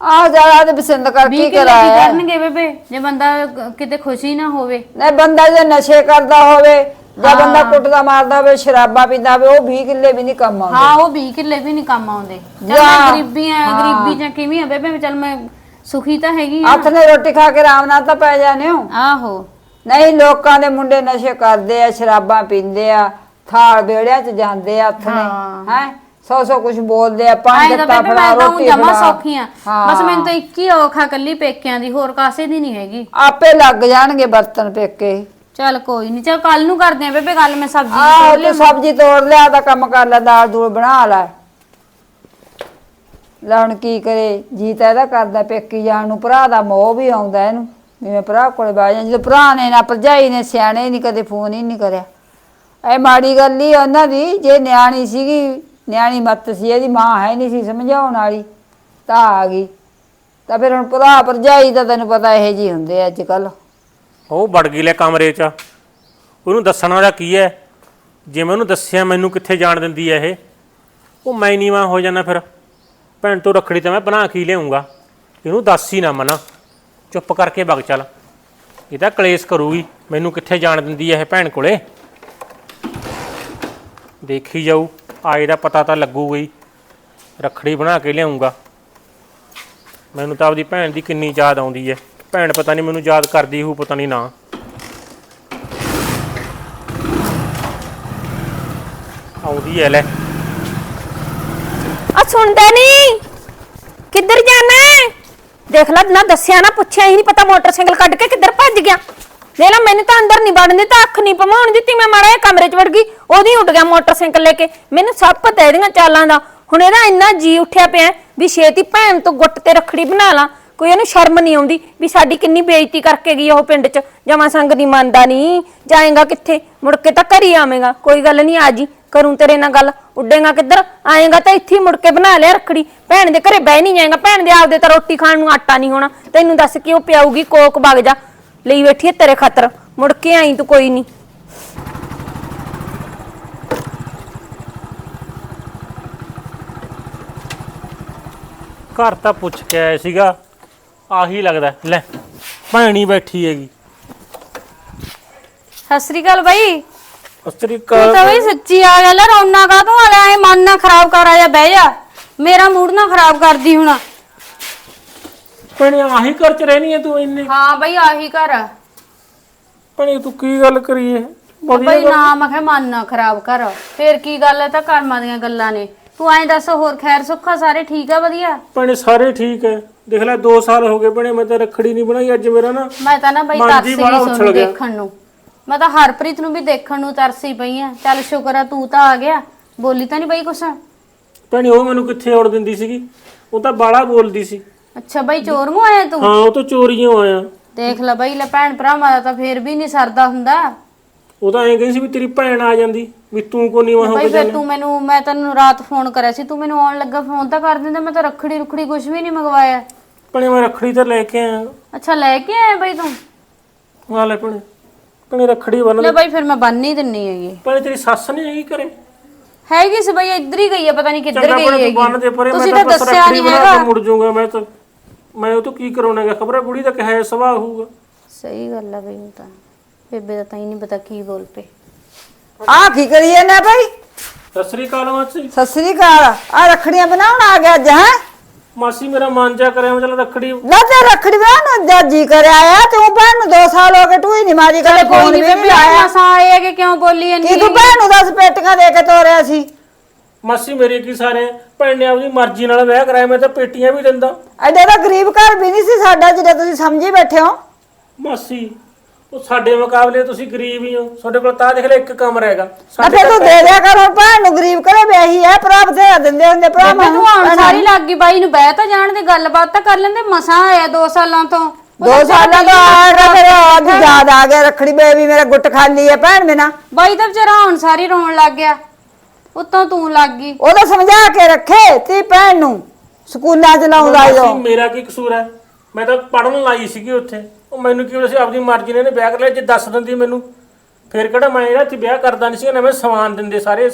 ਆਹ ਜ਼ਿਆਦਾ ਤੇ ਪਸੰਦ ਕਰ ਵੀ ਕੀ ਕਿੱਲੇ ਕੀ ਕਰਾਇਆ? ਕਰਨਗੇ ਬੇਬੇ? ਜੇ ਬੰਦਾ ਕ- ਕਿਤੇ ਖੁਸ਼ੀ ਨਾ ਹੋਵੇ। ਨਹੀਂ ਬੰਦਾ ਜੇ ਨਸ਼ੇ ਕਰਦਾ ਹੋਵੇ ਜਾਂ ਬੰਦਾ ਕੁੱਟਦਾ ਮਾਰਦਾ ਹੋਵੇ ਸ਼ਰਾਬਾਂ ਪੀਂਦਾ ਹੋਵੇ ਉਹ 20 ਕਿੱਲੇ ਵੀ ਨਹੀਂ ਕੰਮ ਆਉਂਦੇ। ਹਾਂ ਉਹ 20 ਕਿੱਲੇ ਵੀ ਨਹੀਂ ਕੰਮ ਆਉਂਦੇ। ਚੱਲ ਜਾ। ਮੈਂ ਗਰੀਬੀ ਆ ਗਰੀਬੀ ਜਾਂ ਕਿਵੇਂ ਆ ਬੇਬੇ? ਚੱਲ ਮੈਂ ਸੁਖੀ ਤਾਂ ਹੈਗੀ ਆ। ਹੱਥ ਨੇ ਰੋਟੀ ਖਾ ਕੇ ਆਰਾਮ ਨਾਲ ਤਾਂ ਪੈ ਜਾਣੇ ਹੋ। ਆਹੋ। ਨਹੀਂ ਲੋਕਾਂ ਦੇ ਮੁੰਡੇ ਨਸ਼ੇ ਕਰਦੇ ਆ ਸ਼ਰਾਬਾਂ ਪੀਂਦੇ ਆ ਥਾਲ ਬੇੜਿਆਂ 'ਚ ਜਾਂਦੇ ਆ ਹੱਥ ਨੇ ਹਾਂ। ਹੈ? ਸੌ ਸੌ ਕੁਝ ਬੋਲਦੇ ਆ ਪੰਜ ਤਾਂ ਦਿੱਤਾ ਬੇਬੇ ਫੜਾ ਮੈਂ ਤਾਂ ਰੋਟੀ ਜਮਾ ਫੜਾ ਸੌਖੀ ਆ ਹਾਂ। ਬਸ ਮੈਨੂੰ ਤਾਂ ਇੱਕ ਹੀ ਔਖਾ ਕੱਲੀ ਪੇਕਿਆਂ ਦੀ ਹੋਰ ਕਾਸੇ ਦੀ ਨਹੀਂ ਹੈਗੀ। ਆਪੇ ਲੱਗ ਜਾਣਗੇ ਬਰਤਨ ਪੇਕੇ। ਚੱਲ ਕੋਈ ਨਹੀਂ ਚੱਲ ਕੱਲ ਨੂੰ ਕਰਦੇ ਆ ਬੇਬੇ ਕੱਲ ਮੈਂ ਸਬਜ਼ੀ ਆਹ ਤੂੰ ਸਬਜ਼ੀ ਤੋੜ ਲਿਆ ਤਾਂ ਕੰਮ ਕਰ ਲੈ ਦਾਲ ਦੂਲ ਬਣਾ ਲੈ। ਲੈ ਹੁਣ ਕੀ ਕਰੇ ਜੀ ਤਾਂ ਇਹਦਾ ਕਰਦਾ ਪੇਕੀ ਜਾਣ ਨੂੰ ਭਰਾ ਦਾ ਮੋਹ ਵੀ ਆਉਂਦਾ ਇਹਨੂੰ ਵੀ ਮੈਂ ਭਰਾ ਕੋਲੇ ਬਹਿ ਜਾਂ। ਜਦੋਂ ਭਰਾ ਨੇ ਨਾ ਭਰਜਾਈ ਨੇ ਸਿਆਣੇ ਨਹੀਂ ਕਦੇ ਫੋਨ ਹੀ ਨਹੀਂ ਕਰਿਆ। ਇਹ ਮਾੜੀ ਗੱਲ ਹੀ ਆ ਉਹਨਾਂ ਦੀ ਜੇ ਨਿਆਣੀ ਸੀਗੀ ਨਿਆਣੀ ਮੱਤ ਸੀ, ਇਹਦੀ ਮਾਂ ਹੈ ਨਹੀਂ ਸੀ ਸਮਝਾਉਣ ਵਾਲੀ, ਤਾਂ ਆ ਗਈ। ਤਾਂ ਫਿਰ ਹੁਣ ਭਰਾ ਭਰਜਾਈ ਦਾ ਤੈਨੂੰ ਪਤਾ ਇਹੋ ਜੀ ਹੁੰਦੇ ਅੱਜ ਕੱਲ ਉਹ ਵੜ ਗਈ ਲੈ ਕਮਰੇ 'ਚ। ਉਹਨੂੰ ਦੱਸਣਾ ਦਾ ਕੀ ਹੈ? ਜੇ ਮੈਂ ਉਹਨੂੰ ਦੱਸਿਆ, ਮੈਨੂੰ ਕਿੱਥੇ ਜਾਣ ਦਿੰਦੀ ਹੈ ਇਹ? ਉਹ ਮੈਂ ਨਹੀਂ ਨੀਵਾਂ ਹੋ ਜਾਣਾ ਫਿਰ। ਭੈਣ ਤੋਂ ਰੱਖੜੀ ਤਾਂ ਮੈਂ ਬਣਾ ਕੇ ਹੀ ਲਿਆਉਂਗਾ। ਇਹਨੂੰ ਦੱਸ ਹੀ ਨਾ ਮਨਾ। ਚੁੱਪ ਕਰਕੇ ਵਗ ਚੱਲ। ਇਹ ਤਾਂ ਕਲੇਸ਼ ਕਰੂਗੀ। ਮੈਨੂੰ ਕਿੱਥੇ ਜਾਣ ਦਿੰਦੀ ਹੈ ਇਹ ਭੈਣ ਕੋਲੇ? ਦੇਖੀ ਜਾਊ, ਆਏ ਦਾ ਪਤਾ ਤਾਂ ਲੱਗੂਗਾ ਹੀ। ਰੱਖੜੀ ਬਣਾ ਕੇ ਲਿਆਉਂਗਾ। ਮੈਨੂੰ ਤਾਂ ਆਪਦੀ ਭੈਣ ਦੀ ਕਿੰਨੀ ਯਾਦ ਆਉਂਦੀ ਹੈ ਭੈਣ ਪਤਾ ਨਹੀਂ ਮੈਨੂੰ ਯਾਦ ਕਰਦੀ ਹੋਊ, ਪਤਾ ਨਹੀਂ ਨਾ। ਆਉਂਦੀ ਹੈ ਲੈ। ਆ ਸੁਣਦਾ ਨਹੀਂ। ਕਿੱਧਰ ਜਾਣਾ ਹੈ? ਦੇਖ ਲੈ, ਨਾ ਦੱਸਿਆ ਨਾ ਪੁੱਛਿਆ ਹੀ ਨਹੀਂ, ਪਤਾ ਮੋਟਰਸਾਈਕਲ ਕੱਢ ਕੇ ਕਿੱਧਰ ਭੱਜ ਗਿਆ। ਦੇਖ ਲੈ, ਮੈਨੂੰ ਤਾਂ ਅੰਦਰ ਨਹੀਂ ਵੜਨ ਦਿੱਤਾ, ਅੱਖ ਨਹੀਂ ਪਵਾਉਣ ਦਿੱਤੀ, ਮੈਂ ਮਾੜਾ ਇਹ ਕਮਰੇ 'ਚ ਵੜ ਗਈ, ਉਹਦੀ ਉੱਡ ਗਿਆ ਮੋਟਰਸਾਈਕਲ ਲੈ ਕੇ। ਮੈਨੂੰ ਸਭ ਪਤਾ ਇਹਦੀਆਂ ਚਾਲਾਂ ਦਾ। ਹੁਣ ਇਹਦਾ ਇੰਨਾ ਜੀ ਉੱਠਿਆ ਪਿਆ ਵੀ ਛੇਤੀ ਭੈਣ ਤੋਂ ਗੁੱਟ ਤੇ ਰੱਖੜੀ ਬਣਾ ਲਾਂ। ਕੋਈ ਇਹਨੂੰ ਸ਼ਰਮ ਨਹੀਂ ਆਉਂਦੀ ਵੀ ਸਾਡੀ ਕਿੰਨੀ ਬੇਇੱਜ਼ਤੀ ਕਰਕੇ ਗਈ ਉਹ ਪਿੰਡ 'ਚ। ਜਮਾ ਸੰਗ ਦੀ ਮੰਨਦਾ ਨਹੀਂ। ਜਾਏਗਾ ਕਿੱਥੇ? ਮੁੜ ਕੇ ਤਾਂ ਘਰ ਹੀ ਆਵੇਂਗਾ। ਕੋਈ ਗੱਲ ਨਹੀਂ, ਆ ਜੀ, ਕਰੂੰ ਤੇਰੇ ਨਾਲ ਗੱਲ। ਉੱਡੇਗਾ ਕਿੱਧਰ? ਆਏਗਾ ਤਾਂ ਇੱਥੇ ਹੀ ਮੁੜ ਕੇ ਬਣਾ ਲਿਆ ਰੱਖੜੀ। ਭੈਣ ਦੇ ਘਰੇ ਬਹਿ ਨਹੀਂ ਜਾਏਗਾ। ਭੈਣ ਦੇ ਆਪਦੇ ਤਾਂ ਰੋਟੀ ਖਾਣ ਨੂੰ ਆਟਾ ਨਹੀਂ ਹੋਣਾ। ਤੈਨੂੰ ਦੱਸ ਕਿ ਉਹ ਪਿਆਊਗੀ, ਕੋਕ ਵਗ ਜਾ। ਲਈ ਬੈਠੀ ਹੈ ਤੇਰੇ ਖਾਤਰ। ਮੁੜ ਕੇ ਆਈ ਤੂੰ ਕੋਈ ਨਹੀਂ ਘਰ ਤਾਂ ਪੁੱਛ ਕੇ ਆਇਆ ਸੀਗਾ। ਆਹੀ ਲੱਗਦਾ ਲੈ ਭੈਣੀ ਬੈਠੀ ਹੈਗੀ। ਸਤਿ ਸ੍ਰੀ ਅਕਾਲ ਬਾਈ। ਅਸਤਰੀ ਤੂੰ ਤਾਂ ਬਈ ਸੱਚੀ ਆ ਗਿਆ। ਲੈ ਰੋਣਾ ਕਾ ਤੂੰ ਆਲਿਆ ਐ ਮਨ ਨਾ ਖਰਾਬ ਕਰ ਆ ਜਾ ਬਹਿ ਜਾ। ਮੇਰਾ ਮੂਡ ਨਾ ਖਰਾਬ ਕਰਦੀ ਹੁਣ। ਭੈਣੇ ਆਹੀ ਘਰ ਚ ਰਹਿਣੀ ਹੈ ਤੂੰ ਇੰਨੇ? ਹਾਂ ਬਈ ਆਹੀ ਘਰ ਆ। ਭੈਣੇ ਤੂੰ ਕੀ ਗੱਲ ਕਰੀਏ? ਬਈ ਨਾ ਮੈਂ ਕਿਹਾ ਮਨ ਨਾ ਖਰਾਬ ਕਰ। ਫੇਰ ਕੀ ਗੱਲ ਹੈ ਤਾਂ ਕਰਮਾਂ ਦੀਆਂ ਗੱਲਾਂ ਨੇ। ਤੂੰ ਐਂ ਦੱਸ ਹੋਰ ਖੈਰ ਸੁੱਖਾ ਸਾਰੇ ਠੀਕ ਆ ਵਧੀਆ? ਭੈਣੇ ਸਾਰੇ ਠੀਕ ਹੈ ਦੇਖ ਲੈ 2 ਸਾਲ ਹੋ ਗਏ ਭੈਣੇ ਮੈਂ ਤਾਂ ਰੱਖੜੀ ਨਹੀਂ ਬਣਾਈ ਅੱਜ ਮੇਰਾ ਨਾ। ਮੈਂ ਤਾਂ ਨਾ ਬਈ ਮਨ ਤਰਸ ਜੀ ਬੜਾ ਸੋਨੂੰ ਉਛਲ ਗਿਆ। ਦੇਖਣ ਨੂੰ। ਮੈਂ ਤਾਂ ਹਰਪ੍ਰੀਤ ਨੂੰ ਵੀ ਦੇਖਣ ਨੂੰ ਤਰਸੀ ਪਈ ਆ। ਚੱਲ ਸ਼ੁਕਰ ਆ ਤੂੰ ਤਾਂ ਆ ਗਿਆ। ਬੋਲੀ ਤਾਂ ਨਹੀਂ ਬਈ ਕੁਛ? ਭੈਣੇ ਉਹ ਮੈਨੂੰ ਕਿੱਥੇ ਔੜ ਦਿੰਦੀ ਸੀਗੀ? ਉਹ ਤਾਂ ਬਾਲਾ ਬੋਲਦੀ ਸੀ। ਅੱਛਾ ਬਈ ਚੋਰ ਮੂੰਹ ਆਇਆ ਤੂੰ? ਹਾਂ ਉਹ ਤਾਂ ਚੋਰੀਆਂ ਆਇਆ। ਦੇਖ ਲੈ ਬਈ ਲੈ ਭੈਣ ਭਰਾਵਾਂ ਦਾ ਤਾਂ ਫੇਰ ਵੀ ਨਹੀਂ ਸਰਦਾ ਹੁੰਦਾ। ਉਹ ਤਾਂ ਐਂ ਕਹਿੰਦੀ ਸੀ ਵੀ ਤੇਰੀ ਭੈਣ ਆ ਜਾਂਦੀ ਵੀ ਤੂੰ ਕੋ ਨਹੀਂ ਵਾਹ ਬਈ ਫਿਰ ਤੂੰ ਮੈਨੂੰ ਮੈਂ ਤੈਨੂੰ ਰਾਤ ਫੋਨ ਕਰਿਆ ਸੀ ਤੂੰ ਮੈਨੂੰ ਆਉਣ ਲੱਗਾ ਫੋਨ ਤਾਂ ਕਰ ਦਿੰਦਾ ਮੈਂ ਤਾਂ ਰੱਖੜੀ ਰੁਖੜੀ ਕੁਝ ਵੀ ਨਹੀਂ ਮੰਗਵਾਇਆ। ਭੈਣੇ ਮੈਂ ਰੱਖੜੀ ਤਾਂ ਲੈ ਕੇ ਆਇਆ। ਅੱਛਾ ਲੈ ਕੇ ਆਇਆ ਬਈ ਤੂੰ? ਆ ਲੈ ਭੈਣੇ। ਭੈਣੇ ਰੱਖੜੀ ਬੰਨ ਲੈ ਬਈ ਫਿਰ ਮੈਂ ਬੰਨ ਹੀ ਦਿੰਨੀ ਹੈਗੀ। ਭੈਣੇ ਤੇਰੀ ਸੱਸ ਨਹੀਂ ਹੈਗੀ ਘਰੇ? ਹੈਗੀ ਸੀ ਬਈ ਇੱਧਰ ਹੀ ਗਈ ਹੈ ਪਤਾ ਨਹੀਂ ਕਿੱਧਰ ਚੰਗਾ ਗਈ ਭੈਣੇ ਤੂੰ ਬੰਨ ਦੇ ਹੈਗੀ ਪਰੇ ਮੈਂ ਤੁਸੀਂ ਤਾਂ ਤਾਂ ਬਸ ਦੱਸਿਆ ਰੱਖੜੀ ਨਹੀਂ ਬਣਾ ਕੇ ਹੈਗਾ। ਮੁੜ ਜਾਊਂਗਾ ਮੈਂ ਤਾਂ ਮੈਂ ਉਹ ਤੋਂ ਕੀ ਕਰਾਉਣਾਗਾ ਖਬਰ ਹੈ ਬੁੜੀ ਦਾ ਕਿਹਾ ਸੁਭਾਅ ਹੋਊਗਾ। ਸਹੀ ਗੱਲ ਆ ਬਈ ਉਹ ਤਾਂ। ਬੇਬੇ ਦਾ ਤਾਂ ਹੀ ਨਹੀਂ ਪਤਾ ਕੀ ਬੋਲ ਪਏ। ਆ ਕੀ ਕਰੀਏ ਨਾ ਭਾਈ ਸਤਿ ਸ੍ਰੀ ਅਕਾਲ ਮਾਸੀ। ਸਤਿ ਸ੍ਰੀ ਅਕਾਲ। ਆ ਰੱਖੜੀਆਂ ਬਣਾਉਣ ਆ ਗਿਆ ਅੱਜ ਹੈ? ਮਾਸੀ ਮੇਰਾ ਮਨ ਜਾ ਕਰਿਆ ਮੈਂ ਚੱਲ ਰੱਖੜੀ। ਨਾ ਤੇ ਰੱਖੜੀ ਬਣਾਉਣ ਦਾ ਜੀ ਕਰਿਆ ਆ ਤੂੰ ਭੈਣ ਨੂੰ 2 ਸਾਲ ਹੋ ਗਏ ਤੂੰ ਹੀ ਨਹੀਂ ਮਾਰੀ ਕਦੇ ਕੋਈ ਫੋਨ ਨਹੀਂ ਵੀ ਬੇਬੇ ਨਹੀਂ ਆਇਆ ਮਸਾਂ ਆਏ ਹੈਗੇ ਕਿਉਂ ਬੋਲੀ ਕੀ ਇੰਨੀ ਤੂੰ ਭੈਣ ਨੂੰ ਦਸ ਪੇਟੀਆਂ ਦੇ ਕੇ ਤੋਰਿਆ ਸੀ? ਮਾਸੀ ਮੇਰੇ ਕੀ ਸਾਰੇ ਭੈਣ ਨੇ ਆਪਣੀ ਮਰਜ਼ੀ ਨਾਲ ਵਿਆਹ ਕਰਾਇਆ ਮੈਂ ਤਾਂ ਪੇਟੀਆਂ ਵੀ ਦਿੰਦਾ। ਐਡਾ ਤਾਂ ਗਰੀਬ ਘਰ ਵੀ ਨਹੀਂ ਸੀ ਸਾਡਾ ਜਿਹੜਾ ਤੁਸੀਂ ਸਮਝੀ ਬੈਠੇ ਹੋ। ਮਾਸੀ ਉਹ ਸਾਡੇ ਮੁਕਾਬਲੇ ਤੁਸੀਂ ਗਰੀਬ ਹੀ ਹੋ। ਤੁਹਾਡੇ ਕੋਲ ਤਾਂ ਦੇਖ ਲੈ ਇੱਕ ਕਮਰਾ ਹੈਗਾ ਨਾ ਸਾਡੇ ਫਿਰ ਤੂੰ ਦੇ ਦਿਆ ਕਰ ਹੁਣ ਭੈਣ ਨੂੰ ਗਰੀਬ ਘਰੇ ਵਿਆਹੀ ਹੈ ਭਰਾ ਬਥੇਰਾ ਦਿੰਦੇ ਹੁੰਦੇ ਭਰਾ ਬੇਬੇ ਤੂੰ ਆਉਣ ਸਾਰੀ ਲੱਗ ਗਈ ਬਾਈ ਨੂੰ ਬਹਿ ਤਾਂ ਜਾਣ ਦੇ ਗੱਲਬਾਤ ਤਾਂ ਕਰ ਲੈਂਦੇ ਮਸਾਂ ਆਇਆ 2 ਸਾਲਾਂ ਤੋਂ। ਉਹ ਦੋ ਤਾਂ ਸਾਲਾਂ ਤੋਂ ਆਇਆ ਫਿਰ ਅੱਜ ਯਾਦ ਆ ਗਿਆ ਰੱਖੜੀ ਬੇਬੀ ਮੇਰਾ ਗੁੱਟ ਖਾਲੀ ਹੈ ਭੈਣ ਮੇਨਾ ਬਾਈ ਤਾਂ ਵਿਚਾਰਾ ਹੁਣ ਸਾਰੀ ਰੋਣ ਲੱਗ ਗਿਆ। ਉੱਤੋਂ ਤੂੰ ਲੱਗ ਗਈ। ਉਹਦਾ ਸਮਝਾ ਕੇ ਰੱਖੇ ਤੀ ਭੈਣ ਨੂੰ। ਸਕੂਲਾਂ ਚ ਲਾਉਂਦਾ ਮਾਸੀ ਜੋ ਮੇਰਾ ਕੀ ਕਸੂਰ ਹੈ? ਮੈਂ ਤਾਂ ਪੜਨ ਲਾਈ ਸੀਗੀ ਉੱਥੇ। ਉਹ ਮੈਨੂੰ ਕੀ ਸੀ ਆਪਣੀ ਮਰਜ਼ੀ ਨੇ ਇਹਨੇ ਵਿਆਹ ਕਰ ਲਿਆ ਜੇ ਦੱਸ ਦਿੰਦੀ ਮੈਨੂੰ। ਫਿਰ ਕਿਹੜਾ ਮੈਂ ਇਹਦਾ ਚ ਵਿਆਹ ਕਰਦਾ ਨਹੀਂ ਸੀ ਨਵੇਂ ਸਮਾਨ ਦਿੰਦੇ ਸਾਰੇ।